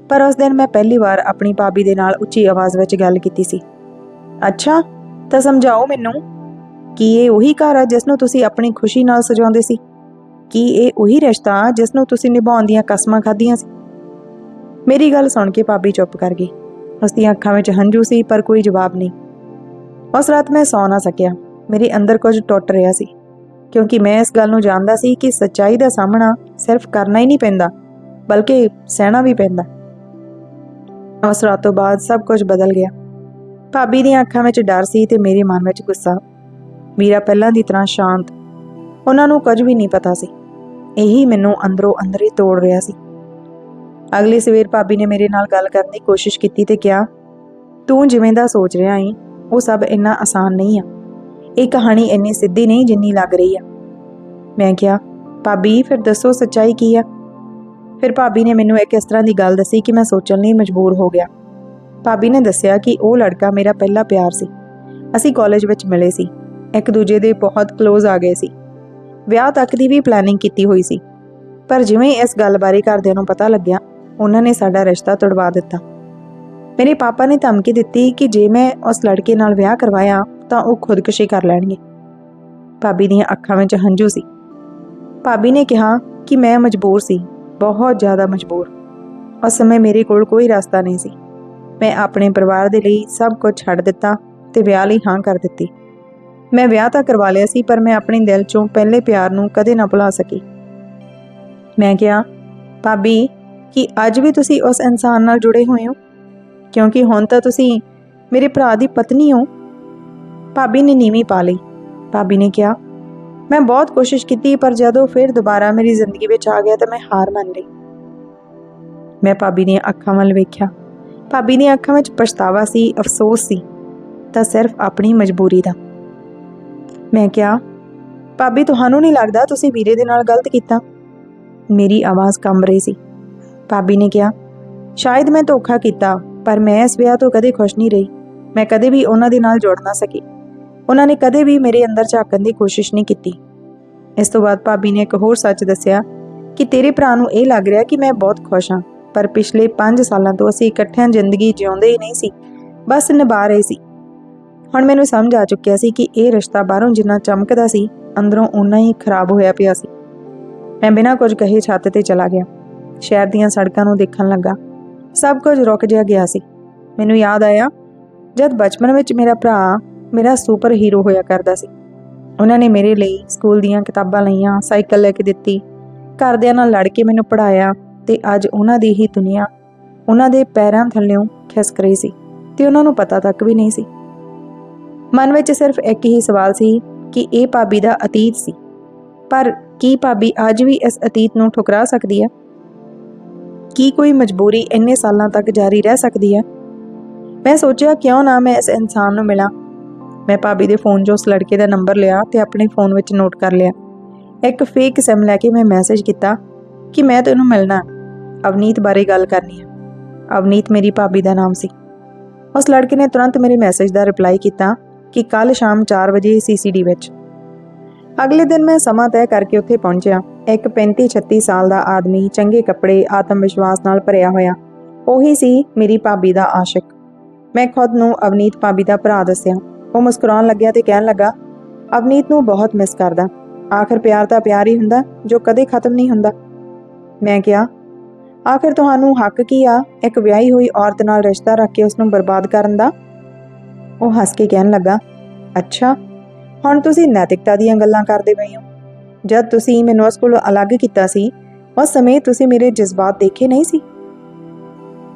ਪਰ ਉਸ ਦਿਨ ਮੈਂ ਪਹਿਲੀ ਵਾਰ ਆਪਣੀ ਭਾਬੀ ਦੇ ਨਾਲ ਉੱਚੀ ਆਵਾਜ਼ ਵਿੱਚ ਗੱਲ ਕੀਤੀ ਸੀ। ਅੱਛਾ, ਤਾਂ ਸਮਝਾਓ ਮੈਨੂੰ ਕੀ ਇਹ ਉਹੀ ਘਰ ਆ ਜਿਸ ਨੂੰ ਤੁਸੀਂ ਆਪਣੀ ਖੁਸ਼ੀ ਨਾਲ ਸਜਾਉਂਦੇ ਸੀ? ਕੀ ਇਹ ਉਹੀ ਰਿਸ਼ਤਾ ਜਿਸ ਨੂੰ ਤੁਸੀਂ ਨਿਭਾਉਣ ਦੀਆਂ ਕਸਮਾਂ ਖਾਧੀਆਂ ਸੀ। ਮੇਰੀ ਗੱਲ ਸੁਣ ਕੇ ਭਾਬੀ ਚੁੱਪ ਕਰ ਗਈ। ਉਸ ਦੀਆਂ ਅੱਖਾਂ ਵਿੱਚ ਹੰਝੂ ਸੀ, ਪਰ ਕੋਈ ਜਵਾਬ ਨਹੀਂ। ਉਸ ਰਾਤ ਮੈਂ ਸੌ ਨਾ ਸਕਿਆ। ਮੇਰੇ ਅੰਦਰ ਕੁਝ ਟੁੱਟ ਰਿਹਾ ਸੀ। ਕਿਉਂਕਿ ਮੈਂ ਇਸ ਗੱਲ ਨੂੰ ਜਾਣਦਾ ਸੀ ਕਿ ਸੱਚਾਈ ਦਾ ਸਾਹਮਣਾ ਸਿਰਫ ਕਰਨਾ ਹੀ ਨਹੀਂ ਪੈਂਦਾ, ਬਲਕਿ ਸਹਿਣਾ ਵੀ ਪੈਂਦਾ। ਉਸ ਰਾਤ ਤੋਂ ਬਾਅਦ ਸਭ ਕੁਝ ਬਦਲ ਗਿਆ। ਭਾਬੀ ਦੀਆਂ ਅੱਖਾਂ ਵਿੱਚ ਡਰ ਸੀ ਤੇ ਮੇਰੇ ਮਨ ਵਿੱਚ ਗੁੱਸਾ। ਵੀਰਾ ਪਹਿਲਾਂ ਦੀ ਤਰ੍ਹਾਂ ਸ਼ਾਂਤ। ਉਹਨਾਂ ਨੂੰ ਕੁਝ ਵੀ ਨਹੀਂ ਪਤਾ ਸੀ। ਇਹੀ ਮੈਨੂੰ ਅੰਦਰੋਂ ਅੰਦਰ ਹੀ ਤੋੜ ਰਿਹਾ ਸੀ। ਅਗਲੀ ਸਵੇਰ ਭਾਬੀ ਨੇ ਮੇਰੇ ਨਾਲ ਗੱਲ ਕਰਨ ਦੀ ਕੋਸ਼ਿਸ਼ ਕੀਤੀ ਤੇ ਕਿਹਾ, ਤੂੰ ਜਿਵੇਂ ਦਾ ਸੋਚ ਰਿਹਾ ਏ, ਉਹ ਸਭ ਇੰਨਾ ਆਸਾਨ ਨਹੀਂ ਆ। ਇਹ ਕਹਾਣੀ ਇੰਨੀ ਸਿੱਧੀ ਨਹੀਂ ਜਿੰਨੀ ਲੱਗ ਰਹੀ ਆ। ਮੈਂ ਕਿਹਾ, ਭਾਬੀ, ਫਿਰ ਦੱਸੋ ਸੱਚਾਈ ਕੀ ਆ? ਫਿਰ ਭਾਬੀ ਨੇ ਮੈਨੂੰ ਇੱਕ ਇਸ ਤਰ੍ਹਾਂ ਦੀ ਗੱਲ ਦੱਸੀ ਕਿ ਮੈਂ ਸੋਚਣ ਲਈ ਮਜਬੂਰ ਹੋ ਗਿਆ। ਭਾਬੀ ਨੇ ਦੱਸਿਆ ਕਿ ਉਹ ਲੜਕਾ ਮੇਰਾ ਪਹਿਲਾ ਪਿਆਰ ਸੀ। ਅਸੀਂ ਕਾਲਜ ਵਿੱਚ ਮਿਲੇ ਸੀ। ਇੱਕ ਦੂਜੇ ਦੇ ਬਹੁਤ ক্লোਜ਼ ਆ ਗਏ ਸੀ। ਵਿਆਹ ਤੱਕ ਦੀ ਵੀ ਪਲੈਨਿੰਗ ਕੀਤੀ ਹੋਈ ਸੀ। ਪਰ ਜਿਵੇਂ ਇਸ ਗੱਲ ਬਾਰੇ ਘਰਦਿਆਂ ਨੂੰ ਪਤਾ ਲੱਗਿਆ, ਉਹਨਾਂ ਨੇ ਸਾਡਾ ਰਿਸ਼ਤਾ ਤੁੜਵਾ ਦਿੱਤਾ। ਮੇਰੇ ਪਾਪਾ ਨੇ ਧਮਕੀ ਦਿੱਤੀ ਕਿ ਜੇ ਮੈਂ ਉਸ ਲੜਕੇ ਨਾਲ ਵਿਆਹ ਕਰਵਾਇਆ, ਤਾਂ ਉਹ ਖੁਦਕੁਸ਼ੀ ਕਰ ਲੈਣਗੇ। ਭਾਬੀ ਦੀਆਂ ਅੱਖਾਂ ਵਿੱਚ ਹੰਝੂ ਸੀ। ਭਾਬੀ ਨੇ ਕਿਹਾ ਕਿ ਮੈਂ ਮਜਬੂਰ ਸੀ, ਬਹੁਤ ਜ਼ਿਆਦਾ ਮਜਬੂਰ। ਉਸ ਸਮੇਂ ਮੇਰੇ ਕੋਲ ਕੋਈ ਰਸਤਾ ਨਹੀਂ ਸੀ। ਮੈਂ ਆਪਣੇ ਪਰਿਵਾਰ ਦੇ ਲਈ ਸਭ ਕੁਝ ਛੱਡ ਦਿੱਤਾ ਤੇ ਵਿਆਹ ਲਈ ਹਾਂ ਕਰ ਦਿੱਤੀ। ਮੈਂ ਵਿਆਹ ਤਾਂ ਕਰਵਾ ਲਿਆ ਸੀ, ਪਰ ਮੈਂ ਆਪਣੇ ਦਿਲ ਚੋਂ ਪਹਿਲੇ ਪਿਆਰ ਨੂੰ ਕਦੇ ਨਾ ਭੁਲਾ ਸਕੀ। ਮੈਂ ਕਿਹਾ, ਭਾਬੀ, ਕਿ ਅੱਜ ਵੀ ਤੁਸੀਂ ਉਸ ਇਨਸਾਨ ਨਾਲ ਜੁੜੇ ਹੋਏ ਹੋ? ਕਿਉਂਕਿ ਹੁਣ ਤਾਂ ਤੁਸੀਂ ਮੇਰੇ ਭਰਾ ਦੀ ਪਤਨੀ ਹੋ। ਭਾਬੀ ਨੇ ਨੀਵੀਂ ਪਾ ਲਈ। ਭਾਬੀ ਨੇ ਕਿਹਾ, ਮੈਂ ਬਹੁਤ ਕੋਸ਼ਿਸ਼ ਕੀਤੀ, ਪਰ ਜਦੋਂ ਫਿਰ ਦੁਬਾਰਾ ਮੇਰੀ ਜ਼ਿੰਦਗੀ ਵਿੱਚ ਆ ਗਿਆ ਤਾਂ ਮੈਂ ਹਾਰ ਮੰਨ ਲਈ। ਮੈਂ ਭਾਬੀ ਦੀਆਂ ਅੱਖਾਂ ਵੱਲ ਵੇਖਿਆ। ਭਾਬੀ ਦੀਆਂ ਅੱਖਾਂ ਵਿੱਚ ਪਛਤਾਵਾ ਸੀ, ਅਫਸੋਸ ਸੀ। ਤਾਂ ਸਿਰਫ ਆਪਣੀ ਮਜਬੂਰੀ ਦਾ। ਮੈਂ ਕਿਹਾ, ਭਾਬੀ, ਤੁਹਾਨੂੰ ਨਹੀਂ ਲੱਗਦਾ ਤੁਸੀਂ ਵੀਰੇ ਦੇ ਨਾਲ ਗਲਤ ਕੀਤਾ? ਮੇਰੀ ਆਵਾਜ਼ ਕੰਬ ਰਹੀ ਸੀ। ਭਾਬੀ ਨੇ ਕਿਹਾ, ਸ਼ਾਇਦ ਮੈਂ ਧੋਖਾ ਕੀਤਾ, ਪਰ ਮੈਂ ਇਸ ਵਿਆਹ ਤੋਂ ਕਦੇ ਖੁਸ਼ ਨਹੀਂ ਰਹੀ। ਮੈਂ ਕਦੇ ਵੀ ਉਹਨਾਂ ਦੇ ਨਾਲ ਜੁੜ ਨਾ ਸਕੀ। ਉਹਨਾਂ ਨੇ ਕਦੇ ਵੀ ਮੇਰੇ ਅੰਦਰ ਝਾਕਣ ਦੀ ਕੋਸ਼ਿਸ਼ ਨਹੀਂ ਕੀਤੀ। ਇਸ ਤੋਂ ਬਾਅਦ ਭਾਬੀ ਨੇ ਇੱਕ ਹੋਰ ਸੱਚ ਦੱਸਿਆ ਕਿ ਤੇਰੇ ਭਰਾ ਨੂੰ ਇਹ ਲੱਗ ਰਿਹਾ ਕਿ ਮੈਂ ਬਹੁਤ ਖੁਸ਼ ਹਾਂ, ਪਰ ਪਿਛਲੇ 5 ਸਾਲਾਂ ਤੋਂ ਅਸੀਂ ਇਕੱਠਿਆਂ ਜ਼ਿੰਦਗੀ ਜਿਉਂਦੇ ਹੀ ਨਹੀਂ ਸੀ। ਬਸ ਨਿਭਾ ਰਹੇ ਸੀ। ਹੁਣ ਮੈਨੂੰ ਸਮਝ ਆ ਚੁੱਕਿਆ ਸੀ ਕਿ ਇਹ ਰਿਸ਼ਤਾ ਬਾਹਰੋਂ ਜਿੰਨਾ ਚਮਕਦਾ ਸੀ, ਅੰਦਰੋਂ ਉਨਾ ਹੀ ਖਰਾਬ ਹੋਇਆ ਪਿਆ ਸੀ। ਮੈਂ ਬਿਨਾਂ ਕੁਝ ਕਹੇ ਛੱਤ ਤੇ ਚਲਾ ਗਿਆ। ਸ਼ਹਿਰ ਦੀਆਂ ਸੜਕਾਂ ਨੂੰ ਦੇਖਣ ਲੱਗਾ। ਸਭ ਕੁਝ ਰੁਕ ਜਿਹਾ ਗਿਆ ਸੀ। ਮੈਨੂੰ ਯਾਦ ਆਇਆ, ਜਦ ਬਚਪਨ ਵਿੱਚ ਮੇਰਾ ਭਰਾ ਮੇਰਾ ਸੁਪਰ ਹੀਰੋ ਹੋਇਆ ਕਰਦਾ ਸੀ। ਉਹਨਾਂ ਨੇ ਮੇਰੇ ਲਈ ਸਕੂਲ ਦੀਆਂ ਕਿਤਾਬਾਂ ਲਈਆਂ, ਸਾਈਕਲ ਲੈ ਕੇ ਦਿੱਤੀ, ਘਰਦਿਆਂ ਨਾਲ ਲੜ ਕੇ ਮੈਨੂੰ ਪੜਾਇਆ ਤੇ ਅੱਜ ਉਹਨਾਂ ਦੀ ਹੀ ਦੁਨੀਆ, ਉਹਨਾਂ ਦੇ ਪੈਰਾਂ ਥੱਲੇੋਂ ਖਿਸਕ ਰਹੀ ਸੀ ਤੇ ਉਹਨਾਂ ਨੂੰ ਪਤਾ ਤੱਕ ਵੀ ਨਹੀਂ ਸੀ। ਮਨ ਵਿੱਚ ਸਿਰਫ ਇੱਕ ਹੀ ਸਵਾਲ ਸੀ ਕਿ ਇਹ ਭਾਬੀ ਦਾ ਅਤੀਤ ਸੀ। ਪਰ ਕੀ ਭਾਬੀ ਅੱਜ ਵੀ ਇਸ ਅਤੀਤ ਨੂੰ ਠੁਕਰਾ ਸਕਦੀ ਹੈ? ਕੀ ਕੋਈ ਮਜਬੂਰੀ ਇੰਨੇ ਸਾਲਾਂ ਤੱਕ ਜਾਰੀ ਰਹਿ ਸਕਦੀ ਹੈ? ਮੈਂ ਸੋਚਿਆ, ਕਿਉਂ ਨਾ ਮੈਂ ਇਸ ਇਨਸਾਨ ਨੂੰ ਮਿਲਾਂ। ਮੈਂ ਭਾਬੀ ਦੇ ਫੋਨ 'ਚੋਂ ਉਸ ਲੜਕੇ ਦਾ ਨੰਬਰ ਲਿਆ ਤੇ ਆਪਣੇ ਫੋਨ ਵਿੱਚ ਨੋਟ ਕਰ ਲਿਆ। ਇੱਕ ਫੇਕ ਸਿਮ ਲੈ ਕੇ ਮੈਂ ਮੈਸੇਜ ਕੀਤਾ ਕਿ ਮੈਂ ਤੈਨੂੰ ਮਿਲਣਾ ਅਵਨੀਤ ਬਾਰੇ ਗੱਲ ਕਰਨੀ ਹੈ। ਅਵਨੀਤ ਮੇਰੀ ਭਾਬੀ ਦਾ ਨਾਮ ਸੀ। ਉਸ ਲੜਕੇ ਨੇ ਤੁਰੰਤ ਮੇਰੇ ਮੈਸੇਜ ਦਾ ਰਿਪਲਾਈ ਕੀਤਾ ਕਿ ਕੱਲ ਸ਼ਾਮ 4 ਵਜੇ ਸੀਸੀਡੀ ਵਿੱਚ। ਅਗਲੇ ਦਿਨ ਮੈਂ ਸਮਾਂ ਤੈਅ ਕਰਕੇ ਉੱਥੇ ਪਹੁੰਚਿਆ। ਇੱਕ 35-36 ਸਾਲ ਦਾ ਆਦਮੀ ਚੰਗੇ ਕੱਪੜੇ ਆਤਮ ਵਿਸ਼ਵਾਸ ਨਾਲ ਭਰਿਆ ਹੋਇਆ। ਉਹੀ ਸੀ ਮੇਰੀ ਭਾਬੀ ਦਾ ਆਸ਼ਿਕ। ਮੈਂ ਖੁਦ ਨੂੰ ਅਵਨੀਤ ਭਾਬੀ ਦਾ ਭਰਾ ਦੱਸਿਆ। ਉਹ ਮੁਸਕਰਾਉਣ ਲੱਗਿਆ ਤੇ ਕਹਿਣ ਲੱਗਾ, ਅਵਨੀਤ ਨੂੰ ਬਹੁਤ ਮਿਸ ਕਰਦਾ। ਆਖਰ ਪਿਆਰ ਤਾਂ ਪਿਆਰ ਹੀ ਹੁੰਦਾ, ਜੋ ਕਦੇ ਖਤਮ ਨਹੀਂ ਹੁੰਦਾ। ਮੈਂ ਕਿਹਾ, ਆਖਰ ਤੁਹਾਨੂੰ ਹੱਕ ਕੀ ਆ? ਇੱਕ ਵਿਆਹੀ ਹੋਈ ਔਰਤ ਨਾਲ ਰਿਸ਼ਤਾ ਰੱਖ ਕੇ ਉਸ ਨੂੰ ਬਰਬਾਦ ਕਰਨ ਦਾ? ਉਹ ਹੱਸ ਕੇ ਕਹਿਣ ਲੱਗਾ, ਅੱਛਾ, ਹੁਣ ਤੁਸੀਂ ਨੈਤਿਕਤਾ ਦੀਆਂ ਗੱਲਾਂ ਕਰਦੇ ਪਏ ਹੋ। ਜਦ ਤੁਸੀਂ ਮੈਨੂੰ ਉਸ ਕੋਲੋਂ ਅਲੱਗ ਕੀਤਾ ਸੀ, ਉਸ ਸਮੇਂ ਤੁਸੀਂ ਮੇਰੇ ਜਜ਼ਬਾਤ ਦੇਖੇ ਨਹੀਂ ਸੀ।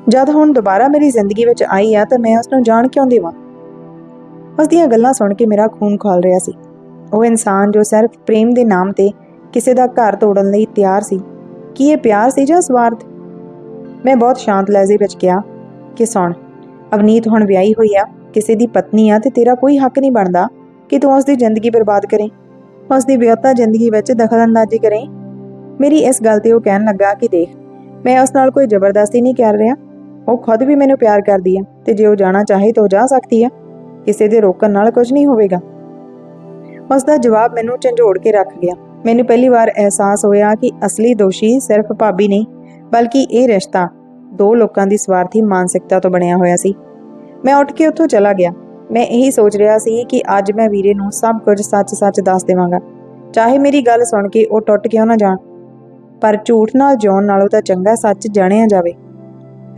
ਜਦ ਹੁਣ ਦੁਬਾਰਾ ਮੇਰੀ ਜ਼ਿੰਦਗੀ ਵਿੱਚ ਆਈ ਆ, ਤਾਂ ਮੈਂ ਉਸ ਨੂੰ ਜਾਣ ਕਿਉਂ ਦੇਵਾਂ? ਉਸ ਦੀਆਂ ਗੱਲਾਂ ਸੁਣ ਕੇ ਮੇਰਾ ਖੂਨ ਖੋਲ ਰਿਹਾ ਸੀ। ਉਹ ਇਨਸਾਨ ਜੋ ਸਿਰਫ ਪ੍ਰੇਮ ਦੇ ਨਾਮ ਤੇ ਕਿਸੇ ਦਾ ਘਰ ਤੋੜਨ ਲਈ ਤਿਆਰ ਸੀ, ਕੀ ਇਹ ਪਿਆਰ ਸੀ ਜਾਂ ਸਵਾਰਥ? ਮੈਂ ਬਹੁਤ ਸ਼ਾਂਤ ਲਹਿਜੇ ਵਿੱਚ ਕਿਹਾ ਕਿ ਸੁਣ, ਅਵਨੀਤ ਹੁਣ ਵਿਆਹੀ ਹੋਈ ਆ ਕਿਸੇ ਦੀ ਪਤਨੀ ਆ ਤੇ ਤੇਰਾ ਕੋਈ ਹੱਕ ਨਹੀਂ ਬਣਦਾ ਕਿ ਤੂੰ ਉਸ ਦੀ ਜ਼ਿੰਦਗੀ ਬਰਬਾਦ ਕਰੇ। ਉਸ ਦੀ ਵਿਅਕਤਾ ਜ਼ਿੰਦਗੀ ਵਿੱਚ ਦਖਲਅੰਦਾਜ਼ੀ ਕਰੇ। ਮੇਰੀ ਇਸ ਗੱਲ ਤੇ ਉਹ ਕਹਿਣ ਲੱਗਾ ਕਿ ਦੇਖ, ਮੈਂ ਉਸ ਨਾਲ ਕੋਈ ਜ਼ਬਰਦਸਤੀ ਨਹੀਂ ਕਰ ਰਿਹਾ। ਉਹ ਖੁਦ ਵੀ ਮੈਨੂੰ ਪਿਆਰ ਕਰਦੀ ਹੈ ਤੇ ਜੇ ਉਹ ਜਾਣਾ ਚਾਹੇ ਤਾਂ ਉਹ ਜਾ ਸਕਦੀ ਆ। ਕਿਸੇ ਦੇ ਰੋਕਣ ਨਾਲ ਕੁਝ ਨਹੀਂ ਹੋਵੇਗਾ। ਉਸ ਦਾ ਜਵਾਬ ਮੈਨੂੰ ਝੰਜੋੜ ਕੇ ਰੱਖ ਗਿਆ। ਮੈਨੂੰ ਪਹਿਲੀ ਵਾਰ ਅਹਿਸਾਸ ਹੋਇਆ ਕਿ ਅਸਲੀ ਦੋਸ਼ੀ ਸਿਰਫ ਭਾਬੀ ਨਹੀਂ, ਬਲਕਿ ਇਹ ਰਿਸ਼ਤਾ ਦੋ ਲੋਕਾਂ ਦੀ ਸਵਾਰਥੀ ਮਾਨਸਿਕਤਾ ਤੋਂ ਬਣਿਆ ਹੋਇਆ ਸੀ। ਮੈਂ ਉੱਠ ਕੇ ਉੱਥੋਂ ਚਲਾ ਗਿਆ। ਮੈਂ ਇਹੀ ਸੋਚ ਰਿਹਾ ਸੀ ਕਿ ਅੱਜ ਮੈਂ ਵੀਰੇ ਨੂੰ ਸਭ ਕੁਝ ਸੱਚ-ਸੱਚ ਦੱਸ ਦੇਵਾਂਗਾ। ਚਾਹੇ ਮੇਰੀ ਗੱਲ ਸੁਣ ਕੇ ਉਹ ਟੁੱਟ ਕਿਉਂ ਨਾ ਜਾਣ। ਪਰ ਝੂਠ ਨਾਲ ਜਿਉਣ ਨਾਲੋਂ ਤਾਂ ਚੰਗਾ ਸੱਚ ਜਾਣਿਆ ਜਾਵੇ।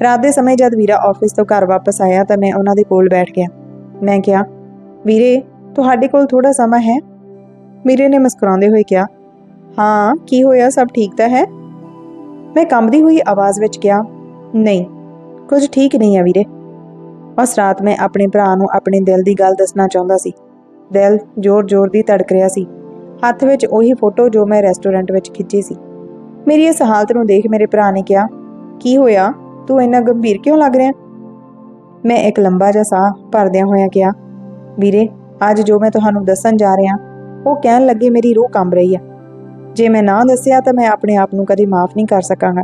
ਰਾਤ ਦੇ ਸਮੇਂ ਜਦ ਵੀਰਾ ਆਫਿਸ ਤੋਂ ਘਰ ਵਾਪਸ ਆਇਆ ਤਾਂ ਮੈਂ ਉਹਨਾਂ ਦੇ ਕੋਲ ਬੈਠ ਗਿਆ। ਮੈਂ ਕਿਹਾ, ਵੀਰੇ, ਤੁਹਾਡੇ ਕੋਲ ਥੋੜਾ ਸਮਾਂ ਹੈ? ਵੀਰੇ ਨੇ ਮੁਸਕਰਾਉਂਦੇ ਹੋਏ ਕਿਹਾ, ਹਾਂ, ਕੀ ਹੋਇਆ? ਸਭ ਠੀਕ ਤਾਂ ਹੈ? ਮੈਂ ਕੰਬਦੀ ਹੋਈ ਆਵਾਜ਼ ਵਿੱਚ ਕਿਹਾ, ਨਹੀਂ, ਕੁਝ ਠੀਕ ਨਹੀਂ ਹੈ ਵੀਰੇ। ਉਸ ਰਾਤ ਮੈਂ ਆਪਣੇ ਭਰਾ ਨੂੰ ਆਪਣੇ ਦਿਲ ਦੀ ਗੱਲ ਦੱਸਣਾ ਚਾਹੁੰਦਾ ਸੀ। ਦਿਲ ਜ਼ੋਰ-ਜ਼ੋਰ ਦੀ ਧੜਕ ਰਿਹਾ ਸੀ। ਹੱਥ ਵਿੱਚ ਉਹੀ ਫੋਟੋ ਜੋ ਮੈਂ ਰੈਸਟੋਰੈਂਟ ਵਿੱਚ ਖਿੱਚੀ ਸੀ। ਮੇਰੀ ਇਸ ਹਾਲਤ ਨੂੰ ਦੇਖ ਮੇਰੇ ਭਰਾ ਨੇ ਕਿਹਾ, ਕੀ ਹੋਇਆ? ਤੂੰ ਇੰਨਾ ਗੰਭੀਰ ਕਿਉਂ ਲੱਗ ਰਿਹਾ? ਮੈਂ ਇੱਕ ਲੰਬਾ ਜਿਹਾ ਸਾਹ ਭਰਦਿਆਂ ਹੋਇਆਂ ਕਿਹਾ, ਵੀਰੇ, ਅੱਜ ਜੋ ਮੈਂ ਤੁਹਾਨੂੰ ਦੱਸਣ ਜਾ ਰਿਹਾ, ਉਹ ਕਹਿਣ ਲੱਗੇ ਮੇਰੀ ਰੂਹ ਕੰਬ ਰਹੀ ਆ ਜੇ ਮੈਂ ਨਾ ਦੱਸਿਆ ਤਾਂ ਮੈਂ ਆਪਣੇ ਆਪ ਨੂੰ ਕਦੇ ਮਾਫ ਨਹੀਂ ਕਰ ਸਕਾਂਗਾ।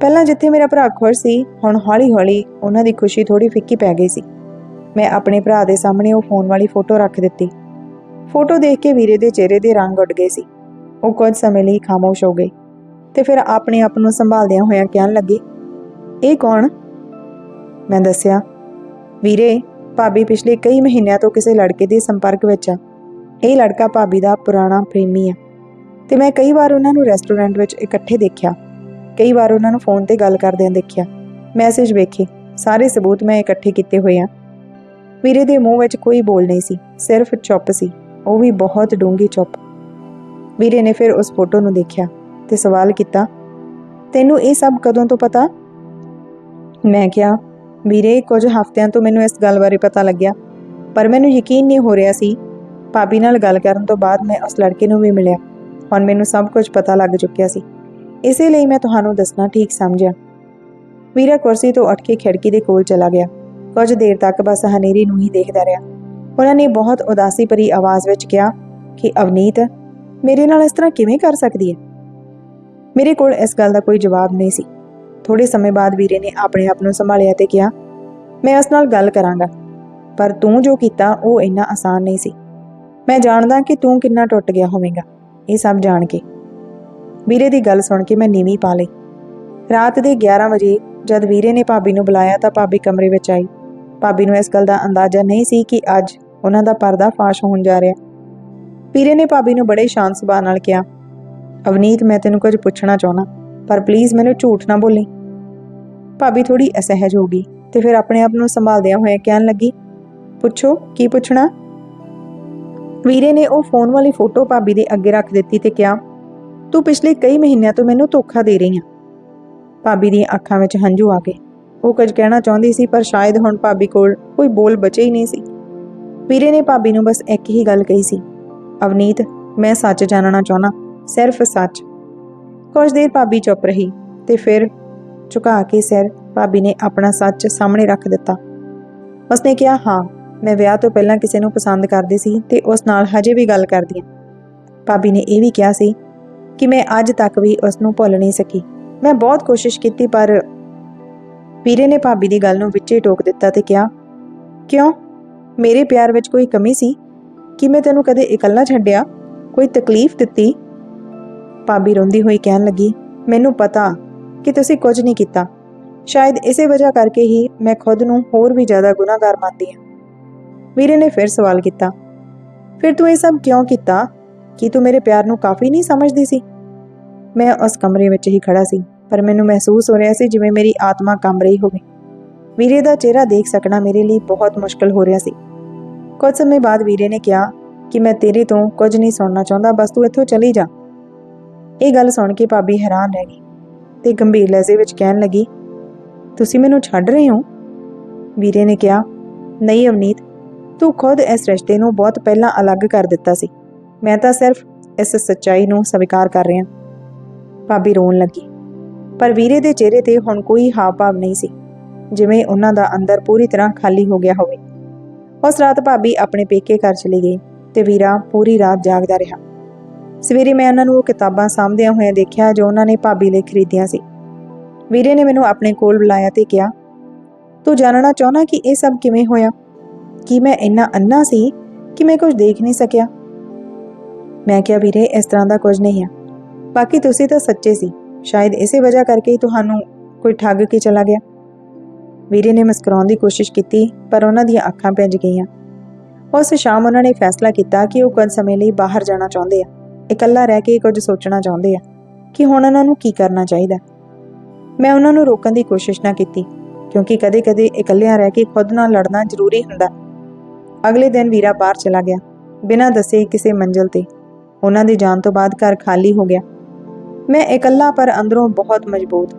ਪਹਿਲਾਂ ਜਿੱਥੇ ਮੇਰਾ ਭਰਾ ਖੁਸ਼ ਸੀ, ਹੁਣ ਹੌਲੀ-ਹੌਲੀ ਉਹਨਾਂ ਦੀ ਖੁਸ਼ੀ ਥੋੜੀ ਫਿੱਕੀ ਪੈ ਗਈ ਸੀ। ਮੈਂ ਆਪਣੇ ਭਰਾ ਦੇ ਸਾਹਮਣੇ ਉਹ ਫੋਨ ਵਾਲੀ ਫੋਟੋ ਰੱਖ ਦਿੱਤੀ। ਫੋਟੋ ਦੇਖ ਕੇ ਵੀਰੇ ਦੇ ਚਿਹਰੇ ਦੇ ਰੰਗ ਉੱਡ ਗਏ ਸੀ। ਉਹ ਕੁਝ ਸਮੇਂ ਲਈ ਖਾਮੋਸ਼ ਹੋ ਗਏ ਤੇ ਫਿਰ ਆਪਣੇ ਆਪ ਨੂੰ ਸੰਭਾਲਦਿਆਂ ਹੋਇਆਂ ਕਹਿਣ ਲੱਗੀ, ਇਹ ਕੌਣ? ਮੈਂ ਦੱਸਿਆ, ਵੀਰੇ, ਭਾਬੀ ਪਿਛਲੇ ਕਈ ਮਹੀਨਿਆਂ ਤੋਂ ਕਿਸੇ ਲੜਕੇ ਦੇ ਸੰਪਰਕ ਵਿੱਚ ਆ। ਇਹ ਲੜਕਾ ਭਾਬੀ ਦਾ ਪੁਰਾਣਾ ਪ੍ਰੇਮੀ ਆ। ਤੇ ਮੈਂ ਕਈ ਵਾਰ ਉਹਨਾਂ ਨੂੰ ਰੈਸਟੋਰੈਂਟ ਵਿੱਚ ਇਕੱਠੇ ਦੇਖਿਆ। ਕਈ ਵਾਰ ਉਹਨਾਂ ਨੂੰ ਫੋਨ ਤੇ ਗੱਲ ਕਰਦਿਆਂ ਦੇਖਿਆ, ਮੈਸੇਜ ਵੇਖੇ, ਸਾਰੇ ਸਬੂਤ ਮੈਂ ਇਕੱਠੇ ਕੀਤੇ ਹੋਏ ਆ। ਵੀਰੇ ਦੇ ਮੂੰਹ ਵਿੱਚ ਕੋਈ ਬੋਲ ਨਹੀਂ ਸੀ, ਸਿਰਫ ਚੁੱਪ ਸੀ, ਉਹ ਵੀ ਬਹੁਤ ਡੂੰਗੀ ਚੁੱਪ। ਵੀਰੇ ਨੇ ਫਿਰ ਉਸ ਫੋਟੋ ਨੂੰ ਦੇਖਿਆ ਤੇ ਸਵਾਲ ਕੀਤਾ, ਤੈਨੂੰ ਇਹ ਸਭ ਕਦੋਂ ਤੋਂ ਪਤਾ? ਮੈਂ ਕਿਹਾ, ਵੀਰੇ, ਕੁਝ ਹਫ਼ਤਿਆਂ ਤੋਂ ਮੈਨੂੰ ਇਸ ਗੱਲ ਬਾਰੇ ਪਤਾ ਲੱਗਿਆ, ਪਰ ਮੈਨੂੰ ਯਕੀਨ ਨਹੀਂ ਹੋ ਰਿਹਾ ਸੀ। ਭਾਬੀ ਨਾਲ ਗੱਲ ਕਰਨ ਤੋਂ ਬਾਅਦ ਮੈਂ ਉਸ ਲੜਕੇ ਨੂੰ ਵੀ ਮਿਲਿਆ, ਹੁਣ ਮੈਨੂੰ ਸਭ ਕੁਝ ਪਤਾ ਲੱਗ ਚੁੱਕਿਆ ਸੀ। ਇਸੇ ਲਈ ਮੈਂ ਤੁਹਾਨੂੰ ਦੱਸਣਾ ਠੀਕ ਸਮਝਿਆ। ਵੀਰਾ ਕੁਰਸੀ ਤੋਂ ਉੱਠ ਕੇ ਖਿੜਕੀ ਦੇ ਕੋਲ ਚਲਾ ਗਿਆ। ਕੁਝ ਦੇਰ ਤੱਕ ਬਸ ਹਨੇਰੀ ਨੂੰ ਹੀ ਦੇਖਦਾ ਰਿਹਾ। ਉਹਨਾਂ ਨੇ ਬਹੁਤ ਉਦਾਸੀ ਭਰੀ ਆਵਾਜ਼ ਵਿੱਚ ਕਿਹਾ ਕਿ, ਅਵਨੀਤ, ਮੇਰੇ ਨਾਲ ਇਸ ਤਰ੍ਹਾਂ ਕਿਵੇਂ ਕਰ ਸਕਦੀ ਹੈ ਮੇਰੇ ਕੋਲ ਇਸ ਗੱਲ ਦਾ ਕੋਈ ਜਵਾਬ ਨਹੀਂ ਸੀ। ਥੋੜੇ ਸਮੇਂ ਬਾਅਦ ਵੀਰੇ ਨੇ ਆਪਣੇ ਆਪ ਨੂੰ ਸੰਭਾਲਿਆ ਤੇ ਕਿਹਾ, ਮੈਂ ਉਸ ਨਾਲ ਗੱਲ ਕਰਾਂਗਾ, ਪਰ ਤੂੰ ਜੋ ਕੀਤਾ, ਉਹ ਇੰਨਾ ਆਸਾਨ ਨਹੀਂ ਸੀ। ਮੈਂ ਜਾਣਦਾ ਕਿ ਤੂੰ ਕਿੰਨਾ ਟੁੱਟ ਗਿਆ ਹੋਵੇਂਗਾ, ਇਹ ਸਭ ਜਾਣ ਕੇ। ਵੀਰੇ ਦੀ ਗੱਲ ਸੁਣ ਕੇ ਮੈਂ ਨੀਵੀਂ ਪਾ ਲਈ। ਰਾਤ ਦੇ 11 ਵਜੇ ਜਦ ਵੀਰੇ ਨੇ ਭਾਬੀ ਨੂੰ ਬੁਲਾਇਆ ਤਾਂ ਭਾਬੀ ਕਮਰੇ ਵਿੱਚ ਆਈ। ਭਾਬੀ ਨੂੰ ਇਸ ਗੱਲ ਦਾ ਅੰਦਾਜ਼ਾ ਨਹੀਂ ਸੀ ਕਿ ਅੱਜ ਉਹਨਾਂ ਦਾ ਪਰਦਾ ਫਾਸ਼ ਹੋਣ ਜਾ ਰਿਹਾ। ਵੀਰੇ ਨੇ ਭਾਬੀ ਨੂੰ ਬੜੇ ਸ਼ਾਂਤ ਸੁਭਾਅ ਨਾਲ ਕਿਹਾ, ਅਵਨੀਤ, ਮੈਂ ਤੈਨੂੰ ਕੁਝ ਪੁੱਛਣਾ ਚਾਹੁੰਦਾ, ਪਰ ਪਲੀਜ਼ ਮੈਨੂੰ ਝੂਠ ਨਾ ਬੋਲੀ। ਭਾਬੀ ਥੋੜੀ ਅਸਹਿਜ ਹੋ ਗਈ ਤੇ ਫਿਰ ਆਪਣੇ ਆਪ ਨੂੰ ਸੰਭਾਲਦਿਆਂ ਹੋਇਆ ਕਹਿਣ ਲੱਗੀ, ਪੁੱਛੋ, ਕੀ ਪੁੱਛਣਾ? ਵੀਰੇ ਨੇ ਉਹ ਫੋਨ ਵਾਲੀ ਫੋਟੋ ਭਾਬੀ ਦੇ ਅੱਗੇ ਰੱਖ ਦਿੱਤੀ ਤੇ ਕਿਹਾ ਤੂੰ ਪਿਛਲੇ ਕਈ ਮਹੀਨਿਆਂ ਤੋਂ ਮੈਨੂੰ ਧੋਖਾ ਦੇ ਰਹੀ ਹੈ ਭਾਬੀ ਦੀਆਂ ਅੱਖਾਂ ਵਿੱਚ ਹੰਝੂ ਆ ਗਏ। ਉਹ ਕੁਝ ਕਹਿਣਾ ਚਾਹੁੰਦੀ ਸੀ, ਪਰ ਸ਼ਾਇਦ ਹੁਣ ਭਾਬੀ ਕੋਲ ਕੋਈ ਬੋਲ ਬਚੇ ਹੀ ਨਹੀਂ ਸੀ। ਵੀਰੇ ਨੇ ਭਾਬੀ ਨੂੰ ਬਸ ਇੱਕ ਹੀ ਗੱਲ ਕਹੀ ਸੀ, ਅਵਨੀਤ, ਮੈਂ ਸੱਚ ਜਾਣਨਾ ਚਾਹਣਾ ਸਿਰਫ ਸੱਚ। ਕੁਝ ਦੇਰ ਭਾਬੀ ਚੁੱਪ ਰਹੀ ਤੇ ਫਿਰ ਝੁਕਾ ਕੇ ਸਿਰ ਭਾਬੀ ਨੇ ਆਪਣਾ ਸੱਚ ਸਾਹਮਣੇ ਰੱਖ ਦਿੱਤਾ। ਉਸਨੇ ਕਿਹਾ, ਹਾਂ, ਮੈਂ ਵਿਆਹ ਤੋਂ ਪਹਿਲਾਂ ਕਿਸੇ ਨੂੰ ਪਸੰਦ ਕਰਦੀ ਸੀ ਤੇ ਉਸ ਨਾਲ ਹਜੇ ਵੀ ਗੱਲ ਕਰਦੀ ਹਾਂ ਭਾਬੀ ਨੇ ਇਹ ਵੀ ਕਿਹਾ ਸੀ ਕਿ ਮੈਂ ਅੱਜ ਤੱਕ ਵੀ ਉਸ ਨੂੰ ਭੁੱਲ ਨਹੀਂ ਸਕੀ। ਮੈਂ ਬਹੁਤ ਕੋਸ਼ਿਸ਼ ਕੀਤੀ, ਪਰ ਵੀਰੇ ਨੇ ਭਾਬੀ ਦੀ ਗੱਲ ਨੂੰ ਵਿੱਚੇ ਟੋਕ ਦਿੱਤਾ ਤੇ ਕਿਹਾ, ਕਿਉਂ? ਮੇਰੇ ਪਿਆਰ ਵਿੱਚ ਕੋਈ ਕਮੀ ਸੀ? ਕਿ ਮੈਂ ਤੈਨੂੰ ਕਦੇ ਇਕੱਲਾ ਛੱਡਿਆ? ਕੋਈ ਤਕਲੀਫ ਦਿੱਤੀ? ਭਾਬੀ ਰੋਂਦੀ ਹੋਈ ਕਹਿਣ ਲੱਗੀ, ਮੈਨੂੰ ਪਤਾ ਕਿ ਤੁਸੀਂ ਕੁਝ ਨਹੀਂ ਕੀਤਾ। ਸ਼ਾਇਦ ਇਸੇ ਵਜ੍ਹਾ ਕਰਕੇ ਹੀ ਮੈਂ ਖੁਦ ਨੂੰ ਹੋਰ ਵੀ ਜ਼ਿਆਦਾ ਗੁਨਾਹਗਾਰ ਮੰਨਦੀ ਹਾਂ। ਵੀਰੇ ਨੇ ਫਿਰ ਸਵਾਲ ਕੀਤਾ, ਫਿਰ ਤੂੰ ਇਹ ਸਭ ਕਿਉਂ ਕੀਤਾ? ਕੀ ਤੂੰ ਮੇਰੇ ਪਿਆਰ ਨੂੰ ਕਾਫੀ ਨਹੀਂ ਸਮਝਦੀ ਸੀ? ਮੈਂ ਉਸ ਕਮਰੇ ਵਿੱਚ ਹੀ ਖੜਾ ਸੀ, ਪਰ ਮੈਨੂੰ ਮਹਿਸੂਸ ਹੋ ਰਿਹਾ ਸੀ ਜਿਵੇਂ ਮੇਰੀ ਆਤਮਾ ਕੰਬ ਰਹੀ ਹੋਵੇ। ਵੀਰੇ ਦਾ ਚਿਹਰਾ ਦੇਖ ਸਕਣਾ ਮੇਰੇ ਲਈ ਬਹੁਤ ਮੁਸ਼ਕਲ ਹੋ ਰਿਹਾ ਸੀ। ਕੁਝ ਸਮੇਂ ਬਾਅਦ ਵੀਰੇ ਨੇ ਕਿਹਾ ਕਿ ਮੈਂ ਤੇਰੇ ਤੋਂ ਕੁਝ ਨਹੀਂ ਸੁਣਨਾ ਚਾਹੁੰਦਾ, ਬਸ ਤੂੰ ਇੱਥੋਂ ਚਲੀ ਜਾ। ਇਹ ਗੱਲ ਸੁਣ ਕੇ ਭਾਬੀ ਹੈਰਾਨ ਰਹਿ ਗਈ ਤੇ ਗੰਭੀਰ ਲਹਿਜੇ ਵਿੱਚ ਕਹਿਣ ਲੱਗੀ, ਤੁਸੀਂ ਮੈਨੂੰ ਛੱਡ ਰਹੇ ਹੋ? ਵੀਰੇ ਨੇ ਕਿਹਾ, ਨਹੀਂ ਅਵਨੀਤ, ਤੂੰ ਖੁਦ ਇਸ ਰਿਸ਼ਤੇ ਨੂੰ ਬਹੁਤ ਪਹਿਲਾਂ ਅਲੱਗ ਕਰ ਦਿੱਤਾ ਸੀ। ਮੈਂ ਤਾਂ ਸਿਰਫ ਇਸ ਸੱਚਾਈ ਨੂੰ ਸਵੀਕਾਰ ਕਰ ਰਿਹਾ। ਭਾਬੀ ਰੋਣ ਲੱਗੀ। ਪਰ ਵੀਰੇ ਦੇ ਚਿਹਰੇ ਤੇ ਹੁਣ ਕੋਈ ਹਾਵ ਭਾਵ ਨਹੀਂ ਸੀ, ਜਿਵੇਂ ਉਹਨਾਂ ਦਾ ਅੰਦਰ ਪੂਰੀ ਤਰ੍ਹਾਂ ਖਾਲੀ ਹੋ ਗਿਆ ਹੋਵੇ। ਉਸ ਰਾਤ ਭਾਬੀ ਆਪਣੇ ਪੇਕੇ ਘਰ ਚਲੀ ਗਈ ਤੇ ਵੀਰਾ ਪੂਰੀ ਰਾਤ ਜਾਗਦਾ ਰਿਹਾ। ਸਵੇਰੇ ਮੈਂ ਉਹਨਾਂ ਨੂੰ ਉਹ ਕਿਤਾਬਾਂ ਸਾਂਭਦਿਆਂ ਹੋਇਆ ਦੇਖਿਆ ਜੋ ਉਹਨਾਂ ਨੇ ਭਾਬੀ ਲਈ ਖਰੀਦੀਆਂ ਸੀ। ਵੀਰੇ ਨੇ ਮੈਨੂੰ ਆਪਣੇ ਕੋਲ ਬੁਲਾਇਆ ਤੇ ਕਿਹਾ, ਤੂੰ ਜਾਣਨਾ ਚਾਹਨਾ ਕਿ ਇਹ ਸਭ ਕਿਵੇਂ ਹੋਇਆ? ਕਿ ਮੈਂ ਇੰਨਾ ਅੰਨਾ ਸੀ ਕਿ ਮੈਂ ਕੁਝ ਦੇਖ ਨਹੀਂ ਸਕਿਆ? ਮੈਂ ਕਿਹਾ, ਵੀਰੇ, ਇਸ ਤਰ੍ਹਾਂ ਦਾ ਕੁਝ ਨਹੀਂ ਹੈ। ਬਾਕੀ ਤੁਸੀਂ ਤਾਂ ਸੱਚੇ ਸੀ। ਸ਼ਾਇਦ ਇਸੇ ਵਜ੍ਹਾ ਕਰਕੇ ਹੀ ਤੁਹਾਨੂੰ ਕੋਈ ਠੱਗ ਕੇ ਚਲਾ ਗਿਆ। ਵੀਰੇ ਨੇ ਮੁਸਕਰਾਉਣ ਦੀ ਕੋਸ਼ਿਸ਼ ਕੀਤੀ, ਪਰ ਉਹਨਾਂ ਦੀਆਂ ਅੱਖਾਂ ਭਿੰਜ ਗਈਆਂ। ਉਸ ਸ਼ਾਮ ਉਹਨਾਂ ਨੇ ਫੈਸਲਾ ਕੀਤਾ ਕਿ ਉਹ ਕੁਝ ਸਮੇਂ ਲਈ ਬਾਹਰ ਜਾਣਾ ਚਾਹੁੰਦੇ ਆ। ਇਕੱਲਾ ਰਹਿ ਕੇ ਕੁਝ ਸੋਚਣਾ ਚਾਹੁੰਦੇ ਆ ਕਿ ਹੁਣ ਉਹਨਾਂ ਨੂੰ ਕੀ ਕਰਨਾ ਚਾਹੀਦਾ। ਮੈਂ ਉਹਨਾਂ ਨੂੰ ਰੋਕਣ ਦੀ ਕੋਸ਼ਿਸ਼ ਨਾ ਕੀਤੀ, ਕਿਉਂਕਿ ਕਦੇ-ਕਦੇ ਇਕੱਲਿਆਂ ਰਹਿ ਕੇ ਖੁਦ ਨਾਲ ਲੜਨਾ ਜ਼ਰੂਰੀ ਹੁੰਦਾ। ਅਗਲੇ ਦਿਨ ਵੀਰਾ ਬਾਹਰ ਚਲਾ ਗਿਆ, ਬਿਨਾਂ ਦੱਸੇ ਕਿਸੇ ਮੰਜ਼ਲ ਤੇ। ਉਹਨਾਂ ਦੇ ਜਾਣ ਤੋਂ ਬਾਅਦ ਘਰ ਖਾਲੀ ਹੋ ਗਿਆ। ਮੈਂ ਇਕੱਲਾ ਪਰ ਅੰਦਰੋਂ ਬਹੁਤ ਮਜ਼ਬੂਤ।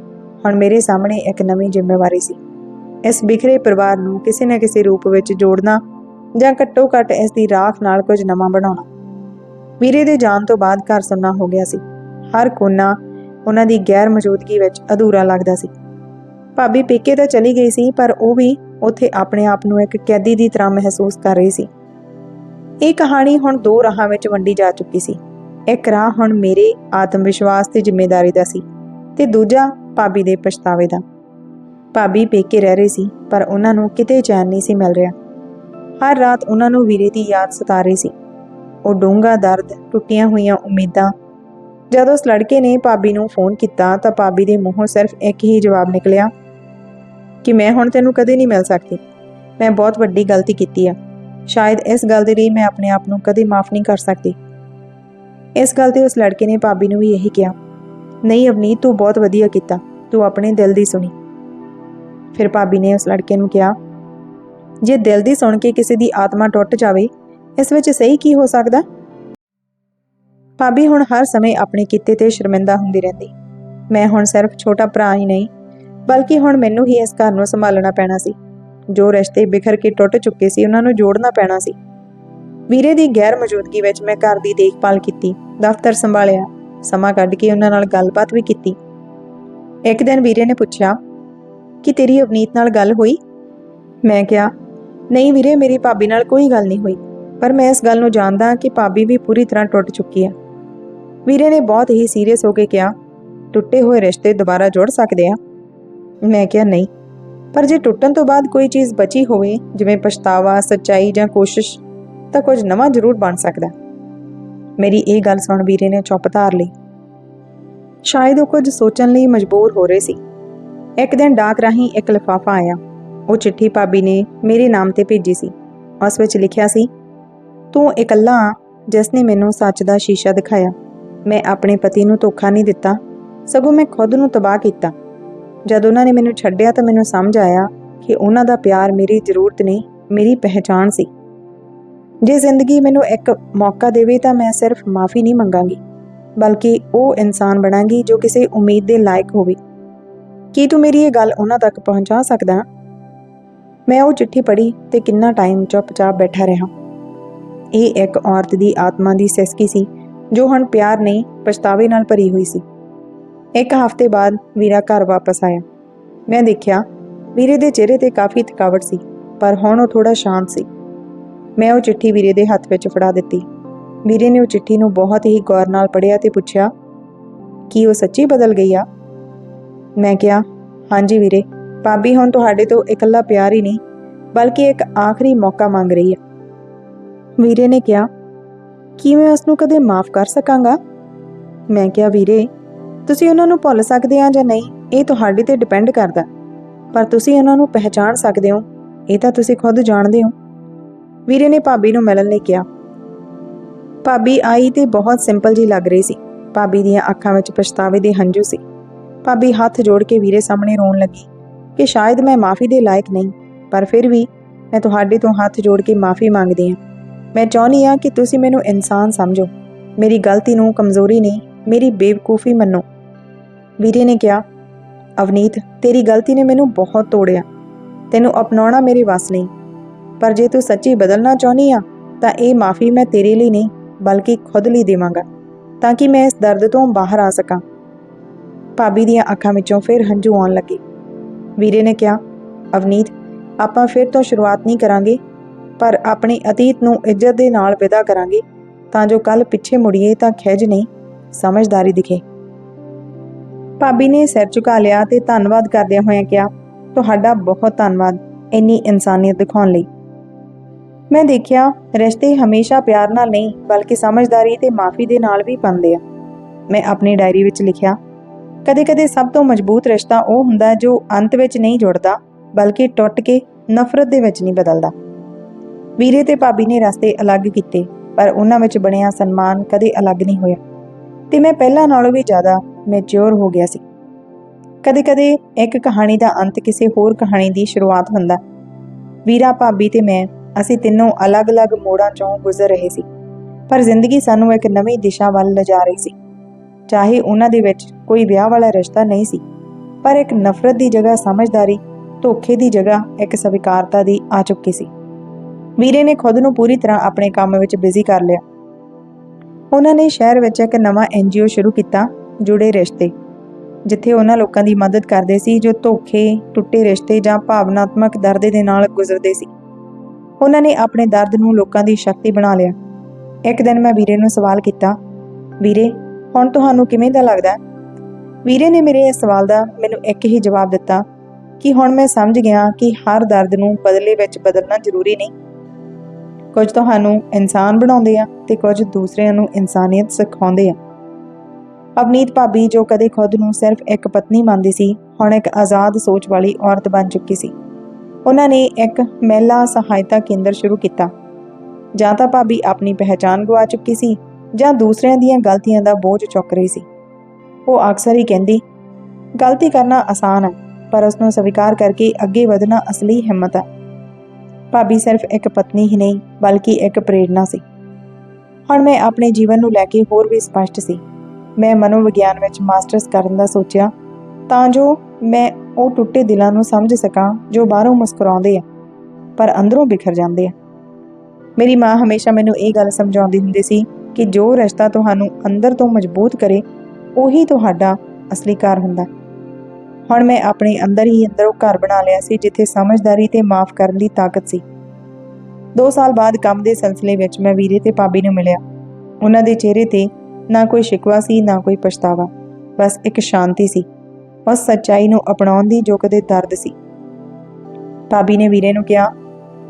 ਹੁਣ ਮੇਰੇ ਸਾਹਮਣੇ ਇੱਕ ਨਵੀਂ ਜ਼ਿੰਮੇਵਾਰੀ ਸੀ। ਇਸ ਬਿਖਰੇ ਪਰਿਵਾਰ ਨੂੰ ਕਿਸੇ ਨਾ ਕਿਸੇ ਰੂਪ ਵਿੱਚ ਜੋੜਨਾ ਜਾਂ ਘੱਟੋ ਘੱਟ ਇਸ ਦੀ ਰਾਖ ਨਾਲ ਕੁਝ ਨਵਾਂ ਬਣਾਉਣਾ। ਵੀਰੇ ਦੇ ਜਾਣ ਤੋਂ ਬਾਅਦ ਘਰ ਸੁੰਨਾ ਹੋ ਗਿਆ ਸੀ। ਹਰ ਕੋਨਾ ਉਹਨਾਂ ਦੀ ਗੈਰ ਮੌਜੂਦਗੀ ਵਿੱਚ ਅਧੂਰਾ ਲੱਗਦਾ ਸੀ। ਭਾਬੀ ਪੇਕੇ ਤਾਂ ਚਲੀ ਗਈ ਸੀ, ਪਰ ਉਹ ਵੀ ਉੱਥੇ ਆਪਣੇ ਆਪ ਨੂੰ ਇੱਕ ਕੈਦੀ ਦੀ ਤਰ੍ਹਾਂ ਮਹਿਸੂਸ ਕਰ ਰਹੀ ਸੀ। ਇਹ ਕਹਾਣੀ ਹੁਣ ਦੋ ਰਾਹਾਂ ਵਿੱਚ ਵੰਡੀ ਜਾ ਚੁੱਕੀ ਸੀ। ਇੱਕ ਰਾਹ ਹੁਣ ਮੇਰੇ ਆਤਮ ਵਿਸ਼ਵਾਸ ਤੇ ਜ਼ਿੰਮੇਵਾਰੀ ਦਾ ਸੀ ਤੇ ਦੂਜਾ ਭਾਬੀ ਦੇ ਪਛਤਾਵੇ ਦਾ। ਭਾਬੀ ਪੇਕੇ ਰਹਿ ਰਹੀ ਸੀ, ਪਰ ਉਹਨਾਂ ਨੂੰ ਕਿਤੇ ਚੈਨ ਨਹੀਂ ਸੀ ਮਿਲ ਰਿਹਾ। ਹਰ ਰਾਤ ਉਹਨਾਂ ਨੂੰ ਵੀਰੇ ਦੀ ਯਾਦ ਸਤਾ ਰਹੀ ਸੀ। ਉਹ ਡੂੰਘਾ ਦਰਦ, ਟੁੱਟੀਆਂ ਹੋਈਆਂ ਉਮੀਦਾਂ। ਜਦੋਂ ਉਸ ਲੜਕੇ ਨੇ ਭਾਬੀ ਨੂੰ ਫੋਨ ਕੀਤਾ ਤਾਂ ਭਾਬੀ ਦੇ ਮੂੰਹੋਂ ਸਿਰਫ ਇੱਕ ਹੀ ਜਵਾਬ ਨਿਕਲਿਆ ਕਿ ਮੈਂ ਹੁਣ ਤੈਨੂੰ ਕਦੇ ਨਹੀਂ ਮਿਲ ਸਕਦੀ। ਮੈਂ ਬਹੁਤ ਵੱਡੀ ਗਲਤੀ ਕੀਤੀ ਆ। ਸ਼ਾਇਦ ਇਸ ਗੱਲ ਦੇ ਲਈ ਮੈਂ ਆਪਣੇ ਆਪ ਨੂੰ ਕਦੇ ਮਾਫ ਨਹੀਂ ਕਰ ਸਕਦੀ। ਇਸ ਗੱਲ ਤੇ ਉਸ ਲੜਕੇ ਨੇ ਭਾਬੀ ਨੂੰ ਵੀ ਇਹੀ ਕਿਹਾ, ਨਹੀਂ ਅਵਨੀਤ, ਤੂੰ ਬਹੁਤ ਵਧੀਆ ਕੀਤਾ, ਤੂੰ ਆਪਣੇ ਦਿਲ ਦੀ ਸੁਣੀ। ਫਿਰ ਭਾਬੀ ਨੇ ਉਸ ਲੜਕੇ ਨੂੰ ਕਿਹਾ, ਜੇ ਦਿਲ ਦੀ ਸੁਣ ਕੇ ਕਿਸੇ ਦੀ ਆਤਮਾ ਟੁੱਟ ਜਾਵੇ, ਇਸ ਵਿੱਚ ਸਹੀ ਕੀ ਹੋ ਸਕਦਾ? ਭਾਬੀ ਹੁਣ ਹਰ ਸਮੇਂ ਆਪਣੇ ਕੀਤੇ ਤੇ ਸ਼ਰਮਿੰਦਾ ਹੁੰਦੀ ਰਹਿੰਦੀ। ਮੈਂ ਹੁਣ ਸਿਰਫ ਛੋਟਾ ਭਰਾ ਹੀ ਨਹੀਂ, ਬਲਕਿ ਹੁਣ ਮੈਨੂੰ ਹੀ ਇਸ ਘਰ ਨੂੰ ਸੰਭਾਲਣਾ ਪੈਣਾ ਸੀ। ਜੋ ਰਿਸ਼ਤੇ ਬਿਖਰ ਕੇ ਟੁੱਟ ਚੁੱਕੇ ਸੀ, ਉਹਨਾਂ ਨੂੰ ਜੋੜਨਾ ਪੈਣਾ ਸੀ। ਵੀਰੇ ਦੀ ਗੈਰ ਮੌਜੂਦਗੀ ਵਿੱਚ ਮੈਂ ਘਰ ਦੀ ਦੇਖਭਾਲ ਕੀਤੀ, ਦਫ਼ਤਰ ਸੰਭਾਲਿਆ, ਸਮਾਂ ਕੱਢ ਕੇ ਉਹਨਾਂ ਨਾਲ ਗੱਲਬਾਤ ਵੀ ਕੀਤੀ। ਇੱਕ ਦਿਨ ਵੀਰੇ ਨੇ ਪੁੱਛਿਆ, ਕਿ ਤੇਰੀ ਅਵਨੀਤ ਨਾਲ ਗੱਲ ਹੋਈ? ਮੈਂ ਕਿਹਾ, ਨਹੀਂ ਵੀਰੇ, ਮੇਰੀ ਭਾਬੀ ਨਾਲ ਕੋਈ ਗੱਲ ਨਹੀਂ ਹੋਈ, ਪਰ ਮੈਂ ਇਸ ਗੱਲ ਨੂੰ ਜਾਣਦਾ ਕਿ ਭਾਬੀ ਵੀ ਪੂਰੀ ਤਰ੍ਹਾਂ ਟੁੱਟ ਚੁੱਕੀ ਹੈ। ਵੀਰੇ ਨੇ ਬਹੁਤ ਹੀ ਸੀਰੀਅਸ ਹੋ ਕੇ ਕਿਹਾ, ਟੁੱਟੇ ਹੋਏ ਰਿਸ਼ਤੇ ਦੁਬਾਰਾ ਜੋੜ ਸਕਦੇ ਆ? ਮੈਂ ਕਿਹਾ, ਨਹੀਂ ਪਰ ਜੇ ਟੁੱਟਣ ਤੋਂ ਬਾਅਦ ਕੋਈ ਚੀਜ਼ ਬਚੀ ਹੋਵੇ, ਜਿਵੇਂ ਪਛਤਾਵਾ, ਸੱਚਾਈ ਜਾਂ ਕੋਸ਼ਿਸ਼, ਤਾਂ ਕੁਝ ਨਵਾਂ ਜ਼ਰੂਰ ਬਣ ਸਕਦਾ। ਮੇਰੀ ਇਹ ਗੱਲ ਸੁਣ ਵੀਰੇ ਨੇ ਚੁੱਪ ਧਾਰ ਲਈ। ਸ਼ਾਇਦ ਉਹ ਕੁਝ ਸੋਚਣ ਲਈ ਮਜਬੂਰ ਹੋ ਰਹੇ ਸੀ। ਇੱਕ ਦਿਨ ਡਾਕ ਰਾਹੀਂ ਇੱਕ ਲਿਫਾਫਾ ਆਇਆ। ਉਹ ਚਿੱਠੀ ਭਾਬੀ ਨੇ ਮੇਰੇ ਨਾਮ ਤੇ ਭੇਜੀ ਸੀ। ਉਸ ਵਿੱਚ ਲਿਖਿਆ ਸੀ, ਤੂੰ ਇਕੱਲਾ ਆਂ, ਜਿਸ ਨੇ ਮੈਨੂੰ ਸੱਚ ਦਾ ਸ਼ੀਸ਼ਾ ਦਿਖਾਇਆ। ਮੈਂ ਆਪਣੇ ਪਤੀ ਨੂੰ ਧੋਖਾ ਨਹੀਂ ਦਿੱਤਾ। ਸਗੋਂ ਮੈਂ ਖੁਦ ਨੂੰ ਤਬਾਹ ਕੀਤਾ। ਜਦ ਉਹਨਾਂ ਨੇ ਮੈਨੂੰ ਛੱਡਿਆ ਤਾਂ ਮੈਨੂੰ ਸਮਝ ਆਇਆ ਕਿ ਉਹਨਾਂ ਦਾ ਪਿਆਰ ਮੇਰੀ ਜ਼ਰੂਰਤ ਨਹੀਂ, ਮੇਰੀ ਪਹਿਚਾਣ ਸੀ। ਜੇ ਜ਼ਿੰਦਗੀ ਮੈਨੂੰ ਇੱਕ ਮੌਕਾ ਦੇਵੇ ਤਾਂ ਮੈਂ ਸਿਰਫ ਮਾਫੀ ਨਹੀਂ ਮੰਗਾਂਗੀ, ਬਲਕਿ ਉਹ ਇਨਸਾਨ ਬਣਾਂਗੀ ਜੋ ਕਿਸੇ ਉਮੀਦ ਦੇ ਲਾਇਕ ਹੋਵੇ। ਕੀ ਤੂੰ ਮੇਰੀ ਇਹ ਗੱਲ ਉਹਨਾਂ ਤੱਕ ਪਹੁੰਚਾ ਸਕਦਾ? ਮੈਂ ਉਹ ਚਿੱਠੀ ਪੜ੍ਹੀ ਤੇ ਕਿੰਨਾ ਟਾਈਮ ਚੁੱਪਚਾਪ ਬੈਠਾ ਰਿਹਾ। ਇਹ ਇੱਕ ਔਰਤ ਦੀ ਆਤਮਾ ਦੀ ਸਿਸਕੀ ਸੀ, ਜੋ ਹੁਣ ਪਿਆਰ ਨਹੀਂ, ਪਛਤਾਵੇ ਨਾਲ ਭਰੀ ਹੋਈ ਸੀ। ਇੱਕ ਹਫ਼ਤੇ ਬਾਅਦ ਵੀਰਾ ਘਰ ਵਾਪਸ ਆਇਆ। ਮੈਂ ਦੇਖਿਆ, ਵੀਰੇ ਦੇ ਚਿਹਰੇ ਤੇ ਕਾਫੀ ਥਕਾਵਟ ਸੀ, ਪਰ ਹੁਣ ਉਹ ਥੋੜਾ ਸ਼ਾਂਤ ਸੀ। ਮੈਂ ਉਹ ਚਿੱਠੀ ਵੀਰੇ ਦੇ ਹੱਥ ਵਿੱਚ ਫੜਾ ਦਿੱਤੀ। ਵੀਰੇ ਨੇ ਉਹ ਚਿੱਠੀ ਨੂੰ ਬਹੁਤ ਹੀ ਗੌਰ ਨਾਲ ਪੜ੍ਹਿਆ ਤੇ ਪੁੱਛਿਆ, ਕੀ ਉਹ ਸੱਚੀ ਬਦਲ ਗਈ ਆ? ਮੈਂ ਕਿਹਾ, ਹਾਂਜੀ ਵੀਰੇ, ਭਾਬੀ ਹੁਣ ਤੁਹਾਡੇ ਤੋਂ ਇਕੱਲਾ ਪਿਆਰ ਹੀ ਨਹੀਂ, ਬਲਕਿ ਇੱਕ ਆਖਰੀ ਮੌਕਾ ਮੰਗ ਰਹੀ ਹੈ। ਵੀਰੇ ਨੇ ਕਿਹਾ, ਕੀ ਮੈਂ ਉਸ ਨੂੰ ਕਦੇ ਮਾਫ ਕਰ ਸਕਾਂਗਾ? ਮੈਂ ਕਿਹਾ, ਵੀਰੇ ਤੁਸੀਂ ਉਹਨਾਂ ਨੂੰ ਭੁੱਲ ਸਕਦੇ ਆ ਜਾਂ ਨਹੀਂ, ਇਹ ਤੁਹਾਡੇ ਤੇ ਡਿਪੈਂਡ ਕਰਦਾ। ਪਰ ਤੁਸੀਂ ਉਹਨਾਂ ਨੂੰ ਪਹਿਚਾਣ ਸਕਦੇ ਹੋ, ਇਹ ਤਾਂ ਤੁਸੀਂ ਖੁਦ ਜਾਣਦੇ ਹੋ। ਵੀਰੇ ਨੇ ਭਾਬੀ ਨੂੰ ਮਿਲਣ ਲਈ ਕਿਹਾ। ਭਾਬੀ ਆਈ ਤੇ ਬਹੁਤ ਸਿੰਪਲ ਜੀ ਲੱਗ ਰਹੀ ਸੀ। ਭਾਬੀ ਦੀਆਂ ਅੱਖਾਂ ਵਿੱਚ ਪਛਤਾਵੇ ਦੇ ਹੰਝੂ ਸੀ। ਭਾਬੀ ਹੱਥ ਜੋੜ ਕੇ ਵੀਰੇ ਸਾਹਮਣੇ ਰੋਣ ਲੱਗੀ ਕਿ ਸ਼ਾਇਦ ਮੈਂ ਮਾਫੀ ਦੇ ਲਾਇਕ ਨਹੀਂ, ਪਰ ਫਿਰ ਵੀ ਮੈਂ ਤੁਹਾਡੇ ਤੋਂ ਹੱਥ ਜੋੜ ਕੇ ਮਾਫੀ ਮੰਗਦੀ ਹਾਂ। ਮੈਂ ਚਾਹੁੰਦੀ ਹਾਂ ਕਿ ਤੁਸੀਂ ਮੈਨੂੰ ਇਨਸਾਨ ਸਮਝੋ। ਮੇਰੀ ਗਲਤੀ ਨੂੰ ਕਮਜ਼ੋਰੀ ਨਹੀਂ, ਮੇਰੀ ਬੇਵਕੂਫੀ ਮੰਨੋ। ਵੀਰੇ ਨੇ ਕਿਹਾ, ਅਵਨੀਤ, ਤੇਰੀ ਗਲਤੀ ਨੇ ਮੈਨੂੰ ਬਹੁਤ ਤੋੜਿਆ। ਤੈਨੂੰ ਅਪਣਾਉਣਾ ਮੇਰੇ ਵੱਸ ਨਹੀਂ। ਪਰ ਜੇ ਤੂੰ ਸੱਚੀ ਬਦਲਣਾ ਚਾਹੁੰਦੀ ਆ, ਤਾਂ ਇਹ ਮਾਫੀ ਮੈਂ ਤੇਰੇ ਲਈ ਨਹੀਂ, ਬਲਕਿ ਖੁਦ ਲਈ ਦੇਵਾਂਗਾ, ਤਾਂ ਕਿ ਮੈਂ ਇਸ ਦਰਦ ਤੋਂ ਬਾਹਰ ਆ ਸਕਾਂ। ਭਾਬੀ ਦੀਆਂ ਅੱਖਾਂ ਵਿੱਚੋਂ ਫਿਰ ਹੰਝੂ ਆਉਣ ਲੱਗੇ। ਵੀਰੇ ਨੇ ਕਿਹਾ, ਅਵਨੀਤ, ਆਪਾਂ ਫਿਰ ਤੋਂ ਸ਼ੁਰੂਆਤ ਨਹੀਂ ਕਰਾਂਗੇ, ਪਰ ਆਪਣੇ ਅਤੀਤ ਨੂੰ ਇੱਜ਼ਤ ਦੇ ਨਾਲ ਵਿਦਾ ਕਰਾਂਗੇ, ਤਾਂ ਜੋ ਕੱਲ ਪਿੱਛੇ ਮੁੜੀਏ ਤਾਂ ਖਿਜ ਨਹੀਂ, ਸਮਝਦਾਰੀ ਦਿਖੇ। ਭਾਬੀ ਨੇ ਸਿਰ ਝੁਕਾ ਲਿਆ ਤੇ ਧੰਨਵਾਦ ਕਰਦਿਆਂ ਹੋਇਆਂ ਕਿਹਾ, ਤੁਹਾਡਾ ਬਹੁਤ ਧੰਨਵਾਦ ਇੰਨੀ ਇਨਸਾਨੀਅਤ ਦਿਖਾਉਣ ਲਈ। ਮੈਂ ਦੇਖਿਆ, ਰਿਸ਼ਤੇ ਹਮੇਸ਼ਾ ਪਿਆਰ ਨਾਲ ਨਹੀਂ, ਬਲਕਿ ਸਮਝਦਾਰੀ ਤੇ ਮਾਫੀ ਦੇ ਨਾਲ ਵੀ ਬਣਦੇ ਆ। ਮੈਂ ਆਪਣੀ ਡਾਇਰੀ ਵਿੱਚ ਲਿਖਿਆ, ਕਦੇ-ਕਦੇ ਸਭ ਤੋਂ ਮਜ਼ਬੂਤ ਰਿਸ਼ਤਾ ਉਹ ਹੁੰਦਾ ਜੋ ਅੰਤ ਵਿੱਚ ਨਹੀਂ ਜੁੜਦਾ, ਬਲਕਿ ਟੁੱਟ ਕੇ ਨਫ਼ਰਤ ਦੇ ਵਿੱਚ ਨਹੀਂ ਬਦਲਦਾ। ਵੀਰੇ ਤੇ ਭਾਬੀ ਨੇ ਰਸਤੇ ਅਲੱਗ ਕੀਤੇ, ਪਰ ਉਹਨਾਂ ਵਿੱਚ ਬਣਿਆ ਸਨਮਾਨ ਕਦੇ ਅਲੱਗ ਨਹੀਂ ਹੋਇਆ। ਤੇ ਮੈਂ ਪਹਿਲਾਂ ਨਾਲੋਂ ਵੀ ਜ਼ਿਆਦਾ ਮੈਚੁਰ ਹੋ ਗਿਆ ਸੀ। ਕਦੇ-ਕਦੇ ਇੱਕ ਕਹਾਣੀ ਦਾ ਅੰਤ ਕਿਸੇ ਹੋਰ ਕਹਾਣੀ ਦੀ ਸ਼ੁਰੂਆਤ ਹੁੰਦਾ। ਵੀਰਾ ਭਾਬੀ ਤੇ ਮੈਂ, ਅਸੀਂ ਤਿੰਨੋਂ ਅਲੱਗ-ਅਲੱਗ ਮੋੜਾਂ ਚੋਂ ਗੁਜ਼ਰ ਰਹੇ ਸੀ। ਪਰ ਜ਼ਿੰਦਗੀ ਸਾਨੂੰ ਇੱਕ ਨਵੀਂ ਦਿਸ਼ਾ ਵੱਲ ਲਿਜਾ ਰਹੀ ਸੀ। ਚਾਹੇ ਉਹਨਾਂ ਦੇ ਵਿੱਚ ਕੋਈ ਵਿਆਹ ਵਾਲਾ ਰਿਸ਼ਤਾ ਨਹੀਂ ਸੀ, ਪਰ ਇੱਕ ਨਫ਼ਰਤ ਦੀ ਜਗ੍ਹਾ, ਸਮਝਦਾਰੀ, ਧੋਖੇ ਦੀ ਜਗ੍ਹਾ, ਇੱਕ ਸਵੀਕਾਰਤਾ ਦੀ ਆ ਚੁੱਕੀ ਸੀ। ਵੀਰੇ ਨੇ ਖੁਦ ਨੂੰ ਪੂਰੀ ਤਰ੍ਹਾਂ ਆਪਣੇ ਕੰਮ ਵਿੱਚ ਬਿਜ਼ੀ ਕਰ ਲਿਆ। ਉਹਨਾਂ ਨੇ ਸ਼ਹਿਰ ਵਿੱਚ ਇੱਕ ਨਵਾਂ ਐਨਜੀਓ ਸ਼ੁਰੂ ਕੀਤਾ, ਜੁੜੇ ਰਿਸ਼ਤੇ, ਜਿੱਥੇ ਉਹਨਾਂ ਲੋਕਾਂ ਦੀ ਮਦਦ ਕਰਦੇ ਸੀ, ਜੋ ਧੋਖੇ, ਟੁੱਟੇ ਰਿਸ਼ਤੇ ਜਾਂ ਭਾਵਨਾਤਮਕ ਦਰਦ ਦੇ ਨਾਲ ਗੁਜ਼ਰਦੇ ਸੀ। ਉਹਨਾਂ ਨੇ ਆਪਣੇ ਦਰਦ ਨੂੰ ਲੋਕਾਂ ਦੀ ਸ਼ਕਤੀ ਬਣਾ ਲਿਆ। ਇੱਕ ਦਿਨ ਮੈਂ ਵੀਰੇ ਨੂੰ ਸਵਾਲ ਕੀਤਾ, ਵੀਰੇ, ਹੁਣ ਤੁਹਾਨੂੰ ਕਿਵੇਂ ਦਾ ਲੱਗਦਾ? ਵੀਰੇ ਨੇ ਮੇਰੇ ਇਸ ਸਵਾਲ ਦਾ ਮੈਨੂੰ ਇੱਕ ਹੀ ਜਵਾਬ ਦਿੱਤਾ ਕਿ ਹੁਣ ਮੈਂ ਸਮਝ ਗਿਆ ਕਿ ਹਰ ਦਰਦ ਨੂੰ ਬਦਲੇ ਵਿੱਚ ਬਦਲਣਾ ਜ਼ਰੂਰੀ ਨਹੀਂ। ਕੁਝ ਤੁਹਾਨੂੰ ਇਨਸਾਨ ਬਣਾਉਂਦੇ ਆ ਤੇ ਕੁਝ ਦੂਸਰਿਆਂ ਨੂੰ ਇਨਸਾਨੀਅਤ ਸਿਖਾਉਂਦੇ ਆ। ਅਵਨੀਤ ਭਾਬੀ, ਜੋ ਕਦੇ ਖੁਦ ਨੂੰ ਸਿਰਫ ਇੱਕ ਪਤਨੀ ਮੰਨਦੀ ਸੀ, ਹੁਣ ਇੱਕ ਆਜ਼ਾਦ ਸੋਚ ਵਾਲੀ ਔਰਤ ਬਣ ਚੁੱਕੀ ਸੀ। ਉਹਨਾਂ ਨੇ ਇੱਕ ਮਹਿਲਾ ਸਹਾਇਤਾ ਕੇਂਦਰ ਸ਼ੁਰੂ ਕੀਤਾ। ਜਾਂ ਤਾਂ ਭਾਬੀ ਆਪਣੀ ਪਹਿਚਾਨ ਗਵਾ ਚੁੱਕੀ ਸੀ, ਜਾਂ ਦੂਸਰਿਆਂ ਦੀਆਂ ਗਲਤੀਆਂ ਦਾ ਬੋਝ ਚੁੱਕ ਰਹੀ ਸੀ। ਉਹ ਅਕਸਰ ਹੀ ਕਹਿੰਦੀ, ਗਲਤੀ ਕਰਨਾ ਆਸਾਨ ਹੈ ਪਰ ਉਸ ਨੂੰ ਸਵੀਕਾਰ ਕਰਕੇ ਅੱਗੇ ਵਧਣਾ ਅਸਲੀ ਹਿੰਮਤ ਹੈ ਭਾਬੀ ਸਿਰਫ ਇੱਕ ਪਤਨੀ ਹੀ ਨਹੀਂ, ਬਲਕਿ ਇੱਕ ਪ੍ਰੇਰਣਾ ਸੀ। ਹੁਣ ਮੈਂ ਆਪਣੇ ਜੀਵਨ ਨੂੰ ਲੈ ਕੇ ਹੋਰ ਵੀ ਸਪਸ਼ਟ ਸੀ। ਮੈਂ ਮਨੋਵਿਗਿਆਨ ਵਿੱਚ ਮਾਸਟਰਸ ਕਰਨ ਦਾ ਸੋਚਿਆ, ਤਾਂ ਜੋ ਮੈਂ ਉਹ ਟੁੱਟੇ ਦਿਲਾਂ ਨੂੰ ਸਮਝ ਸਕਾਂ ਜੋ ਬਾਹਰੋਂ ਮੁਸਕਰਾਉਂਦੇ ਆ, ਪਰ ਅੰਦਰੋਂ ਬਿਖਰ ਜਾਂਦੇ ਆ। ਮੇਰੀ ਮਾਂ ਹਮੇਸ਼ਾ ਮੈਨੂੰ ਇਹ ਗੱਲ ਸਮਝਾਉਂਦੀ ਹੁੰਦੀ ਸੀ ਕਿ ਜੋ ਰਸ਼ਤਾ ਤੁਹਾਨੂੰ ਅੰਦਰ ਤੋਂ ਮਜ਼ਬੂਤ ਕਰੇ, ਉਹੀ ਤੁਹਾਡਾ ਅਸਲੀ ਘਰ ਹੁੰਦਾ। ਹੁਣ ਮੈਂ ਆਪਣੇ ਅੰਦਰ ਹੀ ਅੰਦਰੋਂ ਘਰ ਬਣਾ ਲਿਆ ਸੀ, ਜਿੱਥੇ ਸਮਝਦਾਰੀ ਤੇ ਮਾਫ ਕਰਨ ਦੀ ਤਾਕਤ ਸੀ। 2 ਸਾਲ ਬਾਅਦ ਕੰਮ ਦੇ ਸਿਲਸਿਲੇ ਵਿੱਚ ਮੈਂ ਵੀਰੇ ਤੇ ਭਾਬੀ ਨੂੰ ਮਿਲਿਆ। ਉਹਨਾਂ ਦੇ ਚਿਹਰੇ ਤੇ ਨਾ ਕੋਈ ਸ਼ਿਕਵਾ ਸੀ, ਨਾ ਕੋਈ ਪਛਤਾਵਾ। ਬਸ ਇੱਕ ਸ਼ਾਂਤੀ ਸੀ। ਉਸ ਸੱਚਾਈ ਨੂੰ ਅਪਣਾਉਣ ਦੀ ਜੋ ਕਦੇ ਦਰਦ ਸੀ। ਭਾਬੀ ਨੇ ਵੀਰੇ ਨੂੰ ਕਿਹਾ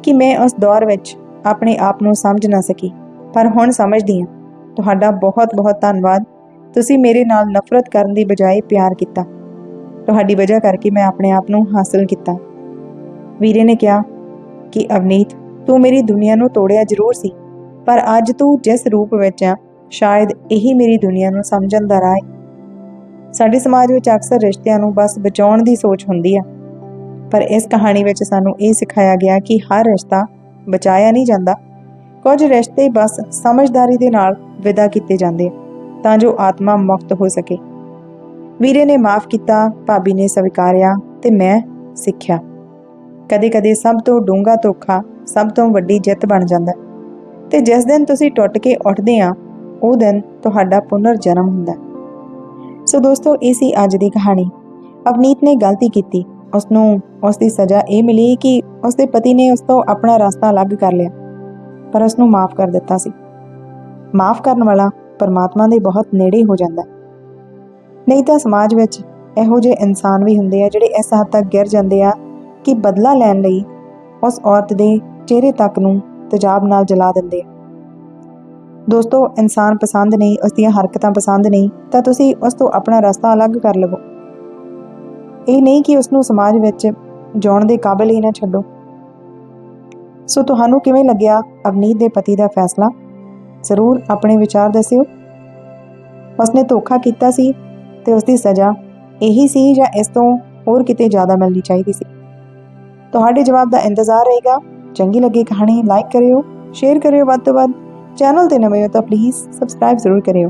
ਕਿ ਮੈਂ ਉਸ ਦੌਰ ਵਿੱਚ ਆਪਣੇ ਆਪ ਨੂੰ ਸਮਝ ਨਾ ਸਕੀ, ਪਰ ਹੁਣ ਸਮਝਦੀ ਹਾਂ। ਤੁਹਾਡਾ ਬਹੁਤ-ਬਹੁਤ ਧੰਨਵਾਦ। ਤੁਸੀਂ ਮੇਰੇ ਨਾਲ ਨਫ਼ਰਤ ਕਰਨ ਦੀ ਬਜਾਏ ਪਿਆਰ ਕੀਤਾ। ਤੁਹਾਡੀ ਵਜ੍ਹਾ ਕਰਕੇ ਮੈਂ ਆਪਣੇ ਆਪ ਨੂੰ ਹਾਸਲ ਕੀਤਾ। ਵੀਰੇ ਨੇ ਕਿਹਾ ਕਿ, ਅਵਨੀਤ, ਤੂੰ ਮੇਰੀ ਦੁਨੀਆ ਨੂੰ ਤੋੜਿਆ ਜ਼ਰੂਰ ਸੀ, ਪਰ ਅੱਜ ਤੂੰ ਜਿਸ ਰੂਪ ਵਿੱਚ ਆ, ਸ਼ਾਇਦ ਇਹੀ ਮੇਰੀ ਦੁਨੀਆ ਨੂੰ ਸਮਝਣ ਦਾ ਰਾਹ ਹੈ ਸਾਡੇ ਸਮਾਜ ਵਿੱਚ ਅਕਸਰ ਰਿਸ਼ਤਿਆਂ ਨੂੰ ਬਸ ਬਚਾਉਣ ਦੀ ਸੋਚ ਹੁੰਦੀ ਆ, ਪਰ ਇਸ ਕਹਾਣੀ ਵਿੱਚ ਸਾਨੂੰ ਇਹ ਸਿਖਾਇਆ ਗਿਆ ਕਿ ਹਰ ਰਿਸ਼ਤਾ ਬਚਾਇਆ ਨਹੀਂ ਜਾਂਦਾ। ਕੁਝ ਰਿਸ਼ਤੇ ਬਸ ਸਮਝਦਾਰੀ ਦੇ ਨਾਲ ਵਿਦਾ ਕੀਤੇ ਜਾਂਦੇ ਤਾਂ ਜੋ ਆਤਮਾ ਮੁਕਤ ਹੋ ਸਕੇ। ਵੀਰੇ ਨੇ ਮਾਫ ਕੀਤਾ, ਭਾਬੀ ਨੇ ਸਵੀਕਾਰਿਆ ਤੇ ਮੈਂ ਸਿੱਖਿਆ। ਕਦੇ-ਕਦੇ ਸਭ ਤੋਂ ਡੂੰਘਾ ਧੋਖਾ ਸਭ ਤੋਂ ਵੱਡੀ ਜਿੱਤ ਬਣ ਜਾਂਦਾ ਹੈ। ਤੇ ਜਿਸ ਦਿਨ ਤੁਸੀਂ ਟੁੱਟ ਕੇ ਉੱਠਦੇ ਆ ਉਹ ਦਿਨ ਤੁਹਾਡਾ ਪੁਨਰ ਜਨਮ ਹੁੰਦਾ ਸੋ ਦੋਸਤੋ, ਇਹ ਸੀ ਅੱਜ ਦੀ ਕਹਾਣੀ। ਅਵਨੀਤ ਨੇ ਗਲਤੀ ਕੀਤੀ। ਉਸ ਨੂੰ ਉਸ ਦੀ ਸਜ਼ਾ ਇਹ ਮਿਲੀ ਕਿ ਉਸ ਦੇ ਪਤੀ ਨੇ ਉਸ ਤੋਂ ਆਪਣਾ ਰਸਤਾ ਅਲੱਗ ਕਰ ਲਿਆ। ਪਰ ਉਸ ਨੂੰ ਮਾਫ ਕਰ ਦਿੱਤਾ ਸੀ। ਮਾਫ ਕਰਨ ਵਾਲਾ ਪਰਮਾਤਮਾ ਦੇ ਬਹੁਤ ਨੇੜੇ ਹੋ ਜਾਂਦਾ ਹੈ। ਨਹੀਂ ਤਾਂ ਸਮਾਜ ਵਿੱਚ ਇਹੋ ਜਿਹੇ ਇਨਸਾਨ ਵੀ ਹੁੰਦੇ ਆ ਜਿਹੜੇ ਇਸ ਹੱਦ ਤੱਕ ਗਿਰ ਜਾਂਦੇ ਆ ਕਿ ਬਦਲਾ ਲੈਣ ਲਈ ਉਸ ਔਰਤ ਦੇ ਚਿਹਰੇ ਤੱਕ ਨੂੰ ਤੇਜ਼ਾਬ ਨਾਲ ਜਲਾ ਦਿੰਦੇ ਆ। ਦੋਸਤੋ, ਇਨਸਾਨ ਪਸੰਦ ਨਹੀਂ, ਉਸ ਦੀਆਂ ਹਰਕਤਾਂ ਪਸੰਦ ਨਹੀਂ, ਤਾਂ ਤੁਸੀਂ ਉਸ ਤੋਂ ਆਪਣਾ ਰਸਤਾ ਅਲੱਗ ਕਰ ਲਵੋ। ਇਹ ਨਹੀਂ ਕਿ ਉਸ ਨੂੰ ਸਮਾਜ ਵਿੱਚ ਜਾਣ ਦੇ ਕਾਬਿਲ ਹੀ ਨਾ ਛੱਡੋ। ਸੋ ਤੁਹਾਨੂੰ ਕਿਵੇਂ ਲੱਗਿਆ ਅਵਨੀਤ ਦੇ ਪਤੀ ਦਾ ਫੈਸਲਾ? ਜ਼ਰੂਰ ਆਪਣੇ ਵਿਚਾਰ ਦੱਸਿਓ। ਉਸਨੇ ਧੋਖਾ ਕੀਤਾ ਸੀ ਤੇ ਉਸ ਦੀ ਸਜ਼ਾ ਇਹੀ ਸੀ ਜਾਂ ਇਸ ਤੋਂ ਹੋਰ ਕਿਤੇ ਜ਼ਿਆਦਾ ਮਿਲਣੀ ਚਾਹੀਦੀ ਸੀ? ਤੁਹਾਡੇ ਜਵਾਬ ਦਾ ਇੰਤਜ਼ਾਰ ਰਹੇਗਾ। ਚੰਗੀ ਲੱਗੀ ਕਹਾਣੀ ਲਾਈਕ ਕਰਿਓ ਸ਼ੇਅਰ ਕਰਿਓ ਵੱਧ ਤੋਂ ਵੱਧ। ਚੈਨਲ ਤੇ ਨਵੇਂ ਹੋ ਤਾਂ ਪਲੀਜ਼ ਸਬਸਕ੍ਰਾਈਬ ਜ਼ਰੂਰ ਕਰਿਓ।